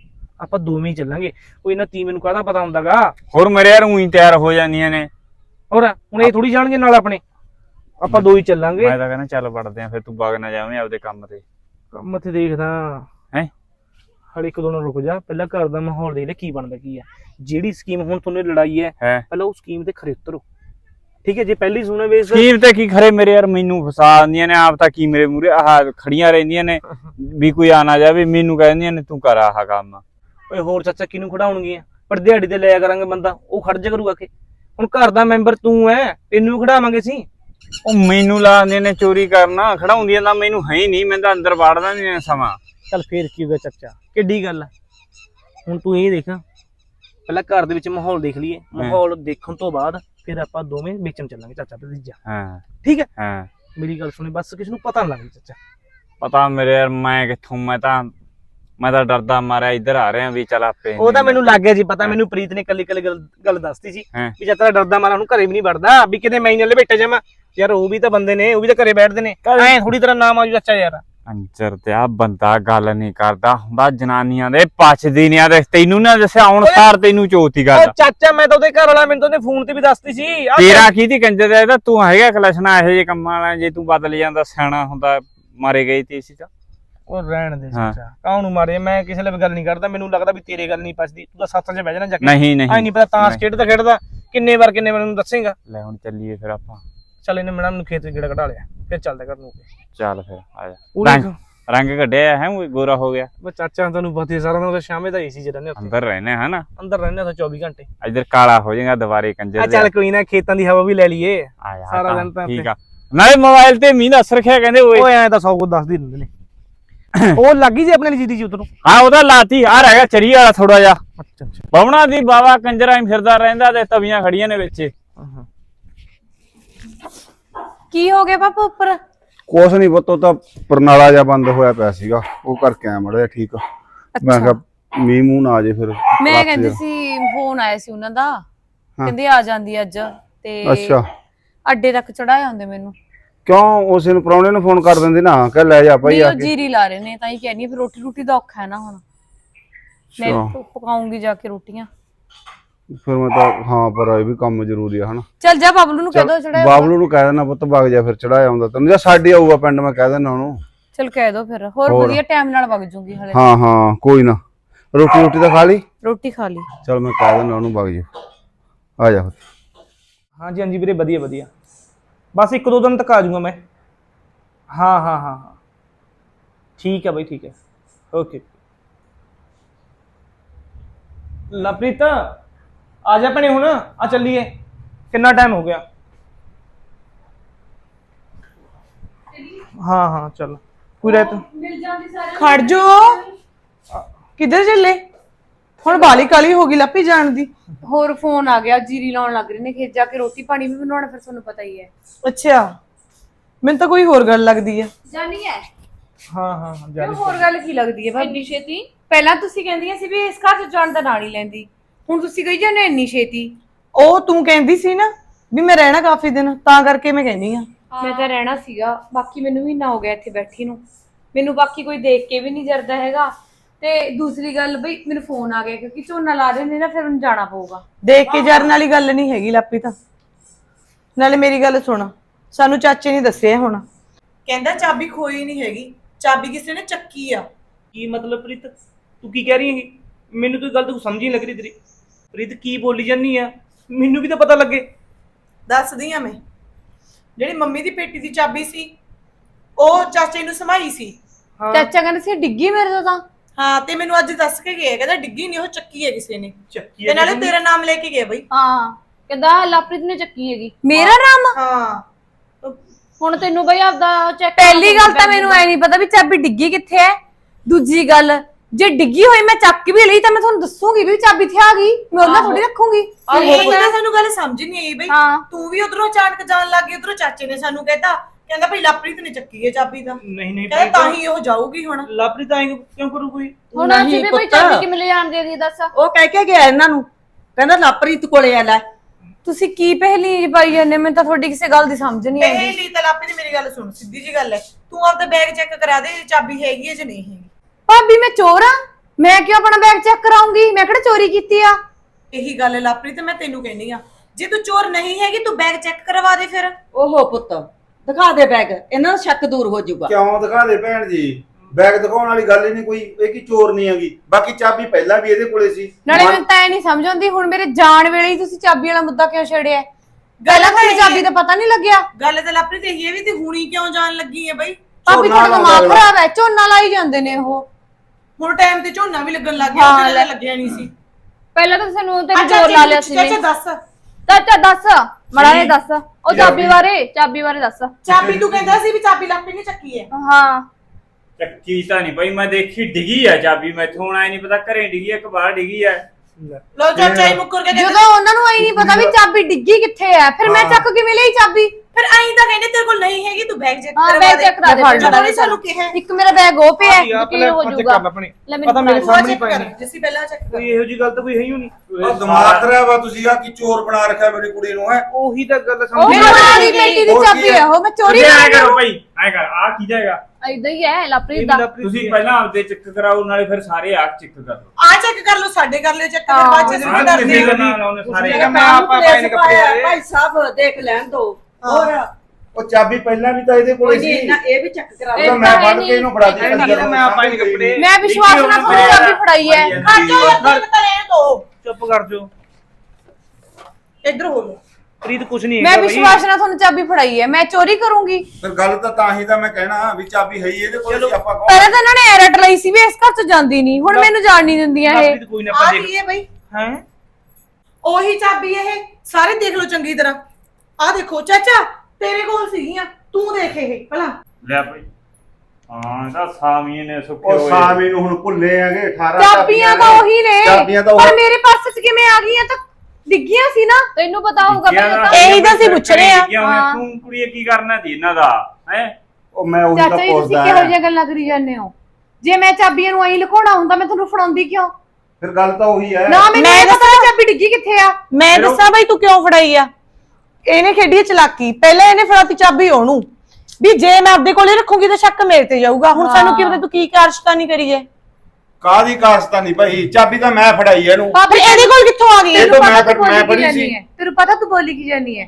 ਆਪਾਂ ਦੋਵੇਂ ਹੀ ਚੱਲਾਂਗੇ। ਕੋਈ ਨਾ ਤੀ ਮੈਨੂੰ ਕਾਹਦਾ ਪਤਾ ਹੁੰਦਾਗਾ? ਹੋਰ ਮੇਰੇ ਯਾਰ ਉਹੀ ਤਿਆਰ ਹੋ ਜਾਂਦੀਆਂ ਨੇ। ਹੋਰ ਹੁਣ ਇਹ ਥੋੜੀ ਜਾਣਗੇ ਨਾਲ ਆਪਣੇ। ਆਪਾਂ ਦੋ ਹੀ ਚੱਲਾਂਗੇ। ਮੈਂ ਤਾਂ ਕਹਿੰਦਾ ਚੱਲ ਵੜਦੇ ਆ ਫਿਰ ਤੂੰ ਵਗ ਨਾ ਜਾਵੇਂ ਆਪਦੇ ਕੰਮ ਤੇ। ਕੰਮ ਤੇ ਦੇਖਦਾ। ਹੈਂ? ਹਲੇ ਇੱਕ ਦੋ ਨਾਲ ਰੁਕ ਜਾ। ਪਹਿਲਾਂ ਘਰ ਦਾ ਮਾਹੌਲ ਦੇਖ ਲੈ ਕੀ ਬਣਦਾ ਕੀ ਹੈ ਜਿਹੜੀ ਸਕੀਮ ਹੁਣ ਤੁਹਾਨੂੰ ਲੜਾਈ ਹੈ ਪਹਿਲਾਂ ਉਹ ਸਕੀਮ ਤੇ ਖਰੇ ਉਤਰੋ। ਠੀਕ ਹੈ ਜੇ ਪਹਿਲੀ ਸੁਣੇ ਵੇਸ। ਸਕੀਮ ਤੇ ਕੀ ਖਰੇ ਮੇਰੇ ਯਾਰ ਮੈਨੂੰ ਫਸਾ ਦਿੰਦੀਆਂ ਨੇ ਆਪ ਤਾਂ ਕੀ ਮੇਰੇ ਮੂਰੇ ਆਹ ਖੜੀਆਂ ਰਹਿੰਦੀਆਂ ਨੇ। ਵੀ ਕੋਈ ਆ ਨਾ ਜਾਵੇ ਮੈਨੂੰ ਕਹਿੰਦੀਆਂ ਨੇ ਤੂੰ ਕਰ ਆਹ ਕੰਮ। ਓਏ ਹੋਰ ਚਾਚਾ ਕਿਹਨੂੰ ਖੜਾਉਣਗੀਆਂ? ਪਰ ਦਿਹਾੜੀ ਤੇ ਲਿਆ ਕਰਾਂਗੇ ਬੰਦਾ ਉਹ ਖੜ ਜਾ ਕਰੂਗਾ ਕਿ ਹੁਣ ਘਰ ਦਾ ਮੈਂਬਰ ਤੂੰ ਐ ਤੈਨੂੰ ਖੜਾਵਾਂਗੇ ਸੀ ਉਹ ਮੈਨੂੰ ਲਾਉਂਦੇ ਨੇ ਚੋਰੀ ਕਰਨਾ ਖੜਾਉਂਦੀਆਂ ਤਾਂ ਮੈਨੂੰ ਹੈ ਹੀ ਨਹੀਂ ਮੈਂ ਤਾਂ ਅੰਦਰ ਵੜਦਾ ਨਹੀਂ ਸਮਾਂ। ਚੱਲ ਫੇਰ ਕੀ ਹੋਗਾ ਚਾਚਾ? ਕਿੱਡੀ ਗੱਲ ਆ? ਹੁਣ ਤੂੰ ਇਹ ਦੇਖ ਪਹਿਲਾਂ ਘਰ ਦੇ ਵਿੱਚ ਮਾਹੌਲ ਦੇਖ ਲਈਏ। ਮਾਹੌਲ ਦੇਖਣ ਤੋਂ ਬਾਅਦ ਫਿਰ ਆਪਾਂ ਦੋਵੇਂ ਵੇਚਣ ਚੱਲਾਂਗੇ ਚਾਚਾ ਤੇ ਜੀਜਾ ਹਾਂ। ਠੀਕ ਹੈ ਹਾਂ। ਮੇਰੀ ਗੱਲ ਸੁਣੇ ਬਸ ਕਿਸੇ ਨੂੰ ਪਤਾ ਨਾ ਲੱਗੇ ਚਾਚਾ। ਪਤਾ ਮੇਰੇ ਯਾਰ ਮੈਂ ਕਿੱਥੋਂ ਮੈਂ ਤਾਂ ਮੈਂ ਤਾਂ ਡਰਦਾ ਮਾਰਿਆ ਇੱਧਰ ਆ ਰਿਹਾ ਵੀ ਚੱਲ ਆਪੇ ਉਹ ਤਾਂ ਮੈਨੂੰ ਲੱਗ ਗਿਆ ਜੀ ਪਤਾ ਮੈਨੂੰ ਪ੍ਰੀਤ ਨੇ ਕੱਲੀ ਕੱਲੀ ਗੱਲ ਦੱਸਤੀ ਸੀ। ਵੀ ਚਾਚਾ ਡਰਦਾ ਮਾਰਾ ਉਹਨੂੰ ਘਰੇ ਵੀ ਨਹੀਂ ਵੜਦਾ ਵੀ ਕਿਤੇ ਮੈਂ ਹੀ ਨਾ ਲਪੇਟੇ ਜਾਵਾਂ। ਯਾਰ ਉਹ ਵੀ ਤਾਂ ਬੰਦੇ ਨੇ ਉਹ ਵੀ ਤਾਂ ਘਰੇ ਬੈਠਦੇ ਨੇ। ਐ ਥੋੜੀ ਤਰ੍ਹਾਂ ਨਾਮ ਆਜੂ ਚਾਚਾ ਯਾਰ। ਅੰਚਰ ਤੇ ਆ ਬੰਦਾ ਗੱਲ ਨਹੀਂ ਕਰਦਾ ਹੁੰਦਾ ਜਨਾਨੀਆਂ ਦੇ ਪਛਦੀ ਨਹੀਂ ਆ ਤੇ ਤੈਨੂੰ ਨਾ ਦੱਸਿਆ ਹੁਣ ਸਾਰ ਤੈਨੂੰ ਚੋਤੀ ਉਹ ਗੱਲ ਚਾਚਾ ਮੈਂ ਤਾਂ ਉਹਦੇ ਘਰ ਵਾਲਾ ਮੈਨੂੰ ਤਾਂ ਉਹਨੇ ਫੋਨ ਤੇ ਵੀ ਦੱਸਤੀ ਸੀ। ਤੇਰਾ ਕੀ ਦੀ ਕੰਜਰ ਦਾ? ਇਹਦਾ ਤੂੰ ਹੈਗਾ ਕਲਸ਼ਣਾ ਇਹੋ ਜਿਹੇ ਕੰਮਾਂ ਵਾਲਾ ਜੇ ਤੂੰ ਬਦਲ ਜਾਂਦਾ ਸਿਆਣਾ ਹੁੰਦਾ ਮਾਰੇ ਗਈ ਤੀ ਸੀ ਤਾਂ ਉਹ ਰਹਿਣ ਦੇ। ਚਾਚਾ ਕਾਹਨੂੰ ਨੂੰ ਮਾਰੇ? ਮੈਂ ਕਿਸੇ ਵੀ ਗੱਲ ਨਹੀਂ ਕਰਦਾ ਮੈਨੂੰ ਲੱਗਦਾ ਵੀ ਤੇਰੇ ਗੱਲ ਨਹੀਂ ਪਛਦੀ ਤੂੰ ਤਾਂ ਸੱਤਾਂ 'ਚ ਬਹਿ ਜਾਣਾ ਜਾ ਕੇ। ਨਹੀਂ ਨਹੀਂ। ਆਈ ਨਹੀਂ ਪਤਾ ਨਹੀਂ। ਖੇਡਦਾ ਖੇਡਦਾ ਕਿੰਨੇ ਵਾਰ ਕਿੰਨੇ ਮੈਨੂੰ ਦੱਸੇਗਾ। ਲੈ ਹੁਣ ਚੱਲੀਏ ਫਿਰ ਆਪਾਂ। ਚੱਲ ਇਹਨੇ ਮੈਡਮ ਨੂੰ ਖੇਤ ਗੇੜਾ ਕਢਾ ਲਿਆ ਫਿਰ ਚੱਲਦਾ ਘਰ ਨੂੰ ਚੱਲ ਫਿਰ ਆ ਜਾ। ਰੰਗ ਰੰਗ ਕੱਢਿਆ ਹੈ ਉਹ ਗੋਰਾ ਹੋ ਗਿਆ। ਬਸ ਚਾਚਾ ਤੁਹਾਨੂੰ ਪਤਾ ਹੀ ਸਾਰਾ ਦਿਨ ਉਹ ਸ਼ਾਮੇ ਦਾ ਏਸੀ 'ਚ ਰਹਿੰਦੇ ਉੱਥੇ। ਅੰਦਰ ਰਹਿਣਾ ਹੈ ਨਾ ਅੰਦਰ ਰਹਿੰਦੇ ਉੱਥੇ 24 ਘੰਟੇ। ਇੱਧਰ ਕਾਲਾ ਹੋ ਜਾਏਗਾ ਦੁਬਾਰੇ ਕੰਜਰ ਆ ਜਿਹਾ। ਚੱਲ ਕੋਈ ਨਾ ਖੇਤਾਂ ਦੀ ਹਵਾ ਵੀ ਲੈ ਲਈਏ। ਸਾਰਾ ਤਾਂ ਦਿਨ ਤਾਂ ਠੀਕ ਆ। ਨਾਲੇ ਮੋਬਾਈਲ ਤੇ ਮੀਂਹ ਦਾ ਅਸਰ ਰੱਖਿਆ ਕਹਿੰਦੇ ਓਏ? ਓਏ ਐ ਤਾਂ ਸੌ ਕੁ ਦੱਸਦੀ ਦਿੰਦੇ ਨੇ। ਉਹ ਲੱਗੀ ਜੀ ਆਪਣੇ ਲਈ ਜੀਦੀ ਜੀ ਉਧਰੋਂ? ਹਾਂ ਉਹਦਾ ਲਾਤੀ ਆ ਰਹਿ ਗਿਆ ਚਰੀ ਵਾਲਾ ਥੋੜਾ ਜਿਹਾ। ਅੱਛਾ ਅੱਛਾ। ਬਵਣਾ ਦੀ ਬਾਵਾ ਕੰਜਰਾਂ ਹੀ ਫਿਰਦਾ ਰਹਿੰਦਾ ਤੇ ਤਵੀਆਂ ਖੜੀਆਂ ਨੇ ਵਿੱਚ। ਹਾਂ। ਕੀ ਹੋ ਗਿਆ ਪਾਪਾ ਉੱਪਰ? ਕੁਛ ਨਹੀਂ ਪੁੱਤ ਉਹ ਤਾਂ ਪਰਨਾਲਾ ਜਿਹਾ ਬੰਦ ਹੋਇਆ ਪਿਆ ਸੀਗਾ। ਉਹ ਕਰਕੇ ਆ ਮੜਿਆ ਠੀਕ। ਮੈਂ ਕਿਹਾ ਮੀਂਹ ਮੂੰਹ ਨਾ ਆ ਜੇ ਫਿਰ ਮੈਂ ਕਹਿੰਦੀ। ਸੀ ਫੋਨ ਆਇਆ ਸੀ ਉਹਨਾਂ ਦਾ। ਕਹਿੰਦੇ ਆ ਜਾਂਦੀ ਅੱਜ। ਤੇ ਅੱਛਾ। ਅੱਡੇ ਤੱਕ ਚੜਾਇਆ ਹੁੰਦੇ ਮੈਨੂੰ। ਕਿਉਂ? ਉਸ ਨੂੰ ਪ੍ਰਾਹੁਣੇ ਨੂੰ ਫੋਨ ਕਰ ਦਿੰਦੇ ਨਾ। ਕਹ ਲੈ ਜਾ ਭਾਈ ਆ ਕੇ। ਜੀਰੀ ਲਾ ਰਹੇ ਨੇ ਤਾਂ ਹੀ ਕਹਿੰਦੀ ਫਿਰ ਰੋਟੀ ਰੋਟੀ ਦਾ ਔਖਾ ਹੈ ਨਾ ਹੁਣ। ਮੈਂ। ਪਕਾਉਂਗੀ ਜਾ ਕੇ ਰੋਟੀਆਂ। ਫਿਰ ਮੈਂ ਤਾਂ ਹਾਂ ਪਰ ਇਹ ਵੀ ਕੰਮ ਜ਼ਰੂਰੀ ਆ ਹਨਾ। ਚੱਲ ਜਾ ਬਬਲੂ ਨੂੰ ਕਹਿ ਦੋ ਚੜਾਇਆ ਬਾਬਲੂ ਨੂੰ ਕਹਿ ਦੇਣਾ ਪੁੱਤ ਵਗ ਜਾ ਫਿਰ ਚੜਾਇਆ ਆਉਂਦਾ ਤੈਨੂੰ। ਜਾਂ ਸਾਡੇ ਆਊਗਾ ਪਿੰਡ ਮੈਂ ਕਹਿ ਦੇਣਾ ਉਹਨੂੰ। ਚਲ ਕਹਿ ਦੋ ਫਿਰ ਹੋਰ ਹੋਰ। ਵਧੀਆ ਟਾਈਮ ਨਾਲ ਵਗ ਜੂਗੀ ਹਲੇ। ਹਾਂ ਹਾਂ ਕੋਈ ਨਾ। ਰੋਟੀ ਰੋਟੀ ਤਾਂ ਖਾ ਲਈ? ਰੋਟੀ ਖਾ ਲਈ। ਚਲ ਮੈਂ ਕਹਿ ਦੇਣਾ ਉਹਨੂੰ ਵਗ ਜਾ। ਆ ਜਾ ਫਿਰ। ਹਾਂਜੀ ਹਾਂਜੀ ਵੀਰੇ ਵਧੀਆ ਵਧੀਆ। ਬਸ ਇੱਕ ਦੋ ਦਿਨ ਤੱਕ ਆ ਜਾਊਂਗਾ ਮੈਂ। ਹਾਂ ਹਾਂ ਹਾਂ ਹਾਂ। ਠੀਕ ਹੈ ਬਈ ਠੀਕ ਹੈ। ਓਕੇ। ਲਪ੍ਰੀਤ! ਆ ਜਾ ਭਣੇ ਹੁਣ ਆ ਚੱਲੀਏ। ਕਿੰਨਾ ਟਾਈਮ ਹੋ ਗਿਆ? ਹਾਂ ਹਾਂ ਚੱਲ। ਕੋਈ ਰਹਿ ਖੜ ਜੋ। ਕਿੱਧਰ ਚੱਲੇ? ਹੁਣ ਬਾਲੀ ਕਾਲੀ ਹੋ ਗਈ ਲੱਪੀ ਜਾਣ ਦੀ। ਹੋਰ ਫੋਨ ਆ ਗਿਆ ਜੀਰੀ ਲਾਉਣ ਲੱਗ ਰਹੇ ਨੇ ਖੇਤ ਜਾ ਕੇ ਰੋਟੀ ਪਾਣੀ ਵੀ ਬਣਾਉਣਾ ਫਿਰ ਤੁਹਾਨੂੰ ਪਤਾ ਹੀ ਹੈ। ਅੱਛਾ। ਮੈਨੂੰ ਤਾਂ ਕੋਈ ਹੋਰ ਗੱਲ ਲੱਗਦੀ ਹੈ। ਜਾਨੀ ਹੈ? ਹਾਂ ਹਾਂ ਹਾਂ ਜਾ ਹੋਰ ਗੱਲ ਕੀ ਲੱਗਦੀ ਹੈ ਭਾਬੀ? ਛੇਤੀ? ਪਹਿਲਾਂ ਤੁਸੀਂ ਕਹਿੰਦੀਆਂ ਸੀ ਵੀ ਇਸ ਘਰ ਚ ਜਾਣ ਦਾ ਨਾਂ ਨਹੀਂ ਲੈਂਦੀ। ਹੁਣ ਤੁਸੀਂ ਕਹੀ ਜਾਂਦੇ ਹੋ ਇੰਨੀ ਛੇਤੀ? ਉਹ ਤੂੰ ਕਹਿੰਦੀ ਸੀ ਨਾ ਵੀ ਮੈਂ ਰਹਿਣਾ ਕਾਫੀ ਦਿਨ ਤਾਂ ਕਰਕੇ ਮੈਂ ਕਹਿੰਦੀ ਆ ਮੈਂ ਤਾਂ ਰਹਿਣਾ ਸੀਗਾ ਬਾਕੀ ਮੈਨੂੰ ਮਹੀਨਾ ਹੋ ਗਿਆ ਇੱਥੇ ਬੈਠੀ ਨੂੰ। ਮੈਨੂੰ ਬਾਕੀ ਕੋਈ ਦੇਖ ਕੇ ਵੀ ਨਹੀਂ ਜਰਦਾ ਹੈਗਾ। ਤੇ ਦੂਸਰੀ ਗੱਲ ਬਈ ਮੈਨੂੰ ਫੋਨ ਆ ਗਿਆ ਕਿਉਂਕਿ ਝੋਨਾ ਲਾ ਰਹੇ ਨੇ ਨਾ ਫਿਰ ਉਹਨੂੰ ਜਾਣਾ ਪਊਗਾ। ਦੇਖ ਕੇ ਜਰਨ ਵਾਲੀ ਗੱਲ ਨਹੀਂ ਹੈਗੀ ਲੱਪੀ ਤਾਂ। ਨਾਲੇ ਮੇਰੀ ਗੱਲ ਸੁਣ ਸਾਨੂੰ ਚਾਚੇ ਨੇ ਦੱਸਿਆ ਹੁਣ। ਕਹਿੰਦਾ ਚਾਬੀ ਖੋਈ ਨਹੀਂ ਹੈਗੀ ਚਾਬੀ ਕਿਸੇ ਨੇ ਚੱਕੀ ਆ। ਕੀ ਮਤਲਬ ਪ੍ਰੀਤ? ਤੂੰ ਕੀ ਕਹਿ ਰਹੀ ਹੈਗੀ? ਮੈਨੂੰ ਕੋਈ ਗੱਲ ਤੂੰ ਸਮਝ ਹੀ ਨਹੀਂ ਲੱਗ ਰਹੀ ਤੇਰੀ। ਪ੍ਰੀਤ ਕੀ ਬੋਲੀ ਜਾਂਦੀ ਆ? ਮੈਨੂੰ ਵੀ ਤਾਂ ਪਤਾ ਲੱਗੇ। ਦੱਸਦੀ ਆ ਮੈਂ। ਜਿਹੜੀ ਮੰਮੀ ਦੀ ਪੇਟੀ ਦੀ ਚਾਬੀ ਸੀ ਉਹ ਚਾਚੇ ਨੂੰ ਸਮਾਈ ਸੀ। ਹਾਂ। ਚਾਚਾ ਕਹਿੰਦੇ ਸੀ ਡਿੱਗੀ ਮੇਰੇ ਤੋਂ ਤਾਂ। ਹਾਂ ਤੇ ਮੈਨੂੰ ਅੱਜ ਦੱਸ ਕੇ ਗਿਆ ਕਹਿੰਦਾ ਡਿੱਗੀ ਨਹੀਂ ਉਹ ਚੱਕੀ ਹੈ ਕਿਸੇ ਨੇ। ਚੱਕੀ ਤੇ ਨਾਲੇ ਤੇਰਾ ਨਾਮ ਲੈ ਕੇ ਗਿਆ ਬਈ। ਹਾਂ ਕਹਿੰਦਾ ਲਵਪ੍ਰੀਤ ਨੇ ਚੱਕੀ ਹੈਗੀ। ਮੇਰਾ ਨਾਮ? ਹਾਂ। ਹੁਣ ਤੈਨੂੰ ਬਈ ਆਪਦਾ ਚੈੱਕ ਪਹਿਲੀ ਗੱਲ ਤਾਂ ਮੈਨੂੰ ਐ ਨਹੀਂ ਪਤਾ ਵੀ ਚਾਬੀ ਡਿੱਗੀ ਕਿੱਥੇ ਐ ਦੂਜੀ ਗੱਲ ਜੇ ਡਿੱਗੀ ਹੋਈ ਮੈਂ ਚੱਕ ਵੀ ਲਈ ਤਾਂ ਮੈਂ ਤੁਹਾਨੂੰ ਦੱਸੂਗੀ ਵੀ ਚਾਬੀ ਇੱਥੇ ਆ ਗਈ ਮੈਂ ਉਹਨਾਂ ਥੋੜੀ ਰੱਖੂਗੀ। ਇਹ ਤਾਂ ਸਾਨੂੰ ਗੱਲ ਸਮਝ ਨਹੀਂ ਆਈ ਬਈ। ਹਾਂ। ਤੂੰ ਵੀ ਉਧਰੋਂ ਅਚਾਨਕ ਜਾਣ ਲੱਗ ਗਈ ਉਧਰੋਂ ਚਾਚੇ ਨੇ ਸਾਨੂੰ ਕਹਿਤਾ। ਕਹਿੰਦਾ ਭਈ ਲਵਪ੍ਰੀਤ ਨੇ ਚੱਕੀ ਹੈ ਚਾਬੀ ਦਾ ਨਹੀਂ ਨਹੀਂ ਕਹਿੰਦਾ ਤਾਂ ਹੀ ਉਹ ਜਾਊਗੀ ਹੁਣ। ਲਾਪ੍ਰੀਤ ਆਏਂਗੇ ਕਿਉਂ ਕਰੂ ਕੋਈ ਹੁਣ ਅਸੀਂ ਵੀ ਬਈ ਚਾਬੀ ਕਿਵੇਂ ਲੈ ਜਾਣ ਦੇ ਦੱਸ। ਉਹ ਕਹਿ ਕੇ ਗਿਆ ਇਹਨਾਂ ਨੂੰ। ਕਹਿੰਦਾ ਲਾਪਰੀਤ ਕੋਲੇ ਆ ਲੈ। ਤੁਸੀਂ ਕੀ ਪਹਿਲੀ ਪਾਈ ਜਾਂਦੇ ਮੈਨੂੰ ਤਾਂ ਤੁਹਾਡੀ ਕਿਸੇ ਗੱਲ ਦੀ ਸਮਝ ਨਹੀਂ ਆਉਂਦੀ। ਇਹ ਲਈ ਤਾਂ ਲਵਪ੍ਰੀਤ ਮੇਰੀ ਗੱਲ ਸੁਣ ਸਿੱਧੀ ਜੀ ਗੱਲ ਹੈ। ਤੂੰ ਆਪਦਾ ਬੈਗ ਚੈੱਕ ਕਰਾ ਦੇ ਚਾਬੀ ਹੈਗੀ ਹੈ ਜਾਂ ਨਹੀਂ ਹੈਗੀ। ਭਾਬੀ ਮੈਂ ਚੋਰ ਆ। ਮੈਂ ਕਿਉਂ ਆਪਣਾ ਬੈਗ ਚੈੱਕ ਕਰਾਉਂਗੀ? ਮੈਂ ਕਿਹੜਾ ਚੋਰੀ ਕੀਤੀ ਆ? ਇਹੀ ਗੱਲ ਹੈ ਲਵਪ੍ਰੀਤ ਮੈਂ ਤੈਨੂੰ ਕਹਿੰਦੀ ਆ। ਜੇ ਤੂੰ ਚੋਰ ਨਹੀਂ ਹੈਗੀ ਤੂੰ ਬੈਗ ਚੈੱਕ ਕਰਵਾ ਦੇ ਫਿਰ। ਓਹੋ ਪੁੱਤ ਦਿਖਾ ਦੇ ਬੈਗ ਇਹਨਾਂ ਦਾ ਸ਼ੱਕ ਦੂਰ ਹੋ ਜਾਊਗਾ। ਕਿਉਂ ਦਿਖਾ ਦੇ ਭੈਣ ਜੀ? ਬੈਗ ਦਿਖਾਉਣ ਵਾਲੀ ਗੱਲ ਹੀ ਨਹੀਂ ਕੋਈ ਇਹ ਕੀ ਚੋਰ ਨਹੀਂ ਹੈਗੀ। ਬਾਕੀ ਚਾਬੀ ਪਹਿਲਾਂ ਵੀ ਇਹਦੇ ਕੋਲੇ ਸੀ। ਨਾਲੇ ਮੈਨੂੰ ਤਾਂ ਇਹ ਨਹੀਂ ਸਮਝ ਆਉਂਦੀ ਹੁਣ ਮੇਰੇ ਜਾਣ ਵੇਲੇ ਹੀ ਤੁਸੀਂ ਚਾਬੀ ਵਾਲਾ ਮੁੱਦਾ ਕਿਉਂ ਛੇੜਿਆ? ਹੈ? ਪਹਿਲਾਂ ਤੁਹਾਨੂੰ ਚਾਬੀ ਦਾ ਪਤਾ ਨਹੀਂ ਲੱਗਿਆ। ਗੱਲ ਤਾਂ ਲਵਪ੍ਰੀਤ ਇਹੀ ਹੈ ਵੀ ਤੇ ਹੁਣੀ ਕਿਉਂ ਜਾਣ ਲੱਗੀ ਹੈ ਬਈ? ਭਾਬੀ ਝੋਨਾ ਤੁਹਾਡਾ ਦਿਮਾਗ ਖਰਾਬ ਹੈ ਝੋਨਾ ਲਾਈ ਜਾਂਦੇ ਨੇ ਉਹ। ਹੁਣ ਟਾਈਮ ਤੇ ਝੋਨਾ ਵੀ ਲੱਗਣ ਲੱਗ ਗਿਆ ਉਹਦੇ। ਨਾਲ ਲੱਗਿਆ ਨਹੀਂ ਸੀ। ਪਹਿਲਾਂ ਤਾਂ ਸਾਨੂੰ ਤੇ ਅੱਛਾ ਜ਼ੋਰ ਲਾ ਲਿਆ ਸੀ ਚਾਚਾ ਦੱਸ। ਚਾਚਾ ਦੱਸ ਮੜਾ ਨੇ ਦੱਸ। ਉਹ ਚਾਬੀ। ਬਾਰੇ ਚਾਬੀ ਬਾਰੇ ਦੱਸ। ਚਾਬੀ ਤੂੰ ਕਹਿੰਦਾ ਸੀ ਵੀ ਚਾਬੀ ਲਵਪ੍ਰੀਤ ਨੇ ਚੱਕੀ ਹੈ ਹਾਂ। ਚੱਕੀ ਤਾਂ ਨਹੀਂ ਬਈ ਮੈਂ ਦੇਖੀ ਡਿੱਗੀ ਆ ਚਾਬੀ ਮੈਥੋਂ ਹੁਣ ਨਹੀਂ ਪਤਾ ਘਰੇ ਡਿੱਗੀ ਆ ਇੱਕ ਬਾਹਰ ਡਿੱਗੀ ਆ ਲੋ। ਚਾਚਾ ਹੀ ਮੁੱਕਰ ਕੇ ਕਹਿੰਦਾ ਜਦੋਂ ਉਹਨਾਂ ਨੂੰ ਆਈ ਨਹੀਂ ਪਤਾ ਵੀ ਚਾਬੀ ਡਿੱਗੀ ਕਿੱਥੇ ਹੈ ਫਿਰ ਮੈਂ ਚੱਕ ਕਿਵੇਂ ਲਈ ਚਾਬੀ? ਫਿਰ ਆਈ ਤਾਂ ਕਹਿੰਦੇ ਤੇਰੇ ਕੋਲ ਨਹੀਂ ਹੈਗੀ ਤੂੰ ਬੈਗ ਚੈੱਕ ਹਾਂ ਕਰਵਾ ਬੈਗ ਦੇ। ਚੈੱਕ ਕਰਾ ਦੇ ਜਦੋਂ। ਨਹੀਂ ਸਾਨੂੰ ਕਿਹਾ ਇੱਕ ਮੇਰਾ ਬੈਗ ਉਹ ਪਿਆ ਹੈ ਆ ਯਕੀਨ ਹੋ ਜਾਊਗਾ ਕਰ ਪਤਾ ਮੇਰੇ। ਸਾਹਮਣੇ ਚੈੱਕ ਪਾਈ ਕਰ ਨੇ ਜਿਸੀ ਪਹਿਲਾਂ ਚੈੱਕ ਕਰ। ਕੋਈ ਇਹੋ ਜੀ ਗੱਲ ਤਾਂ ਕੋਈ ਹੈ ਹੀ ਨਹੀਂ। ਉਹ ਦਿਮਾਗ ਖਰਾਬ ਆ ਤੁਸੀਂ ਆ ਕੀ ਚੋਰ ਬਣਾ ਰੱਖਿਆ ਮੇਰੀ ਕੁੜੀ ਨੂੰ ਹੈ? ਉਹੀ ਤਾਂ ਗੱਲ ਉਹ ਸਮਝ ਮੇਰਾ ਦੀ ਪੇਟੀ ਦੀ ਹੋਰ ਕੀ ਚਾਬੀ ਹੈ? ਉਹ ਮੈਂ ਚੋਰੀ ਐਂ ਕਰ ਕਰੋ ਭਾਈ ਐ ਕਰ ਆ ਕੀ ਜਾਏਗਾ? ਇਦਾਂ ਹੀ ਹੈ ਲਪਰੀਤ ਦਾ। ਤੁਸੀਂ ਪਹਿਲਾਂ ਆਪਦੇ ਚੈੱਕ ਕਰਾਓ ਨਾਲੇ ਫਿਰ ਸਾਰੇ ਆਪ ਚੈੱਕ ਕਰ ਲਓ। ਆ ਚੈੱਕ ਕਰ ਲਓ ਸਾਡੇ ਕਰ ਲਿਓ ਚੈੱਕ ਫਿਰ ਬਾਅਦ ਚ ਹਾਂ? ਦਾ ਸਾਰੇ ਮੈਂ ਆਪਾਂ ਪਾਏ ਨੇ ਕੱਪੜੇ ਭਾਈ ਸਾਹਿਬ ਦੇਖ ਲੈਣ ਦੋ। ਹੋਰ? ਉਹ ਚਾਬੀ ਪਹਿਲਾਂ ਵੀ ਤਾਂ ਇਹਦੇ ਕੋਈ ਕੋਲੇ ਨਹੀਂ ਸੀ। ਇਹਨਾਂ ਇਹ ਵੀ ਚੈੱਕ ਕਰਾ ਤਾਂ ਮੈਂ ਫੜ ਕੇ ਇਹਨੂੰ ਫੜਾ ਦਿੱਤਾ। ਮੈਂ ਆਪਾਂ ਹੀ ਕੱਪੜੇ ਮੈਂ ਵਿਸ਼ਵਾਸ ਨਾਲ ਤੁਹਾਨੂੰ ਚਾਬੀ ਫੜਾਈ ਹੈ। ਖੜ ਜਾਓ ਯਾਰ ਤਿੰਨ ਤਾਂ ਰਹਿਣ ਦੋ। ਚੁੱਪ ਕਰ ਜਾਓ। ਇੱਧਰ ਹੋ ਲਓ ਪ੍ਰੀਤ ਕੁਛ ਨਹੀਂ ਮੈਂ ਵਿਸ਼ਵਾਸ ਨਾਲ ਤੁਹਾਨੂੰ ਚਾਬੀ ਫੜਾਈ ਹੈ। ਮੈਂ ਚੋਰੀ ਕਰੂੰਗੀ। ਫਿਰ ਗੱਲ ਤਾਂ ਤਾਂ ਹੀ ਤਾਂ ਮੈਂ ਕਹਿਣਾ ਵੀ ਚਾਬੀ ਹੈ ਹੀ ਇਹਦੇ ਕੋਲ ਸੀ ਆਪਾਂ ਕੌਣ? ਪਹਿਲਾਂ ਤਾਂ ਇਹਨਾਂ ਨੇ ਐਰਟ ਲਈ ਸੀ ਵੀ ਇਸ ਘਰ ਚ ਜਾਂਦੀ ਨਹੀਂ ਹੁਣ ਮੈਨੂੰ ਜਾਣ ਨਹੀਂ ਦਿੰਦੀਆਂ ਇਹ। ਪ੍ਰੀਤ ਕੋਈ ਨਾ ਆ ਆਪਾਂ ਕੀ ਦੇਖ ਹੈ ਬਈ? ਹੈ? ਉਹੀ ਚਾਬੀ ਇਹ। ਸਾਰੇ ਦੇਖ ਲਓ ਚੰਗੀ ਤਰ੍ਹਾਂ। ਆ ਦੇਖੋ ਚਾਚਾ ਤੇਰੇ ਕੋਲ ਸੀਗੀਆਂ ਤੂੰ ਦੇਖ ਇਹ ਭਲਾ। ਲੈ ਭਾਈ ਹਾਂ ਇਹਦਾ ਸਾਮੀ ਨੇ ਸੁੱਕੇ ਉਹ ਸਾਮੀ ਨੂੰ ਹੁਣ ਭੁੱਲੇ ਆਗੇ 18 ਚਾਬੀਆਂ ਤਾਂ ਉਹੀ ਨੇ ਚਾਬੀਆਂ ਤਾਂ ਉਹ ਪਰ ਮੇਰੇ ਪਾਸ ਚ ਕਿਵੇਂ ਆ ਗਈਆਂ ਤਾਂ ਡਿੱਗੀਆਂ ਸੀ ਨਾ। ਤੈਨੂੰ ਪਤਾ ਹੋਊਗਾ ਤਾਂ ਇਹੀ ਤਾਂ ਅਸੀਂ ਪੁੱਛ ਰਹੇ ਆ। ਤੂੰ ਕੁੜੀਏ ਕੀ ਕਰਨਾ ਸੀ ਇਹਨਾਂ ਦਾ ਹੈ? ਉਹ ਮੈਂ ਉਹੀ ਤਾਂ ਚਾਚਾ ਪੁੱਛਦਾ ਕਿਹੋ ਹਾਂ। ਜਿਹੀਆਂ ਗੱਲਾਂ ਕਰੀ ਜਾਂਦੇ ਹੋ? ਜੇ ਮੈਂ ਚਾਬੀਆਂ ਨੂੰ ਐਂ ਲੁਕਾਉਣਾ ਹੁੰਦਾ ਮੈਂ ਤੁਹਾਨੂੰ ਫੜਾਉਂਦੀ ਕਿਉਂ? ਫਿਰ ਗੱਲ ਤਾਂ ਉਹੀ ਹੈ। ਨਾ ਮੈਨੂੰ ਪਤਾ ਚਾਬੀ ਡਿੱਗੀ ਕਿੱਥੇ ਆ। ਮੈਂ ਦੱਸਾਂ ਬਈ ਤੂੰ ਕਿਉਂ ਫੜਾਈ ਆ? ਇਹਨੇ ਖੇਡੀ ਚਲਾਕੀ। ਪਹਿਲਾਂ ਇਹਨੇ ਫੜਾਤੀ ਚਾਬੀ ਉਹਨੂੰ। ਵੀ ਜੇ ਮੈਂ ਆਪਦੇ ਕੋਲੇ ਰੱਖੂੰਗੀ ਤਾਂ ਸ਼ੱਕ ਮੇਰੇ ਤੇ ਜਾਊਗਾ। ਹੁਣ ਸਾਨੂੰ ਕੀ ਪਤਾ ਤੂੰ ਕੀ ਕਾਰਸ਼ਤਾ ਨਹੀਂ ਕਰੀ ਹੈ ਕਾਦੀ ਕਾਸਤਾ ਨਹੀਂ ਭਾਈ? ਚਾਬੀ ਤਾਂ ਮੈਂ ਫੜਾਈ ਇਹਨੂੰ। ਫਿਰ ਇਹਦੇ ਕੋਲ ਕਿੱਥੋਂ ਆ ਗਈ? ਇਹ ਤਾਂ ਮੈਂ ਤੂੰ ਬੋਲੀ ਮੈਂ ਕੀ ਜਾਨੀ ਸੀ। ਹੈ? ਤੈਨੂੰ ਪਤਾ ਤੂੰ ਬੋਲੀ ਕੀ ਜਾਨੀ ਹੈ?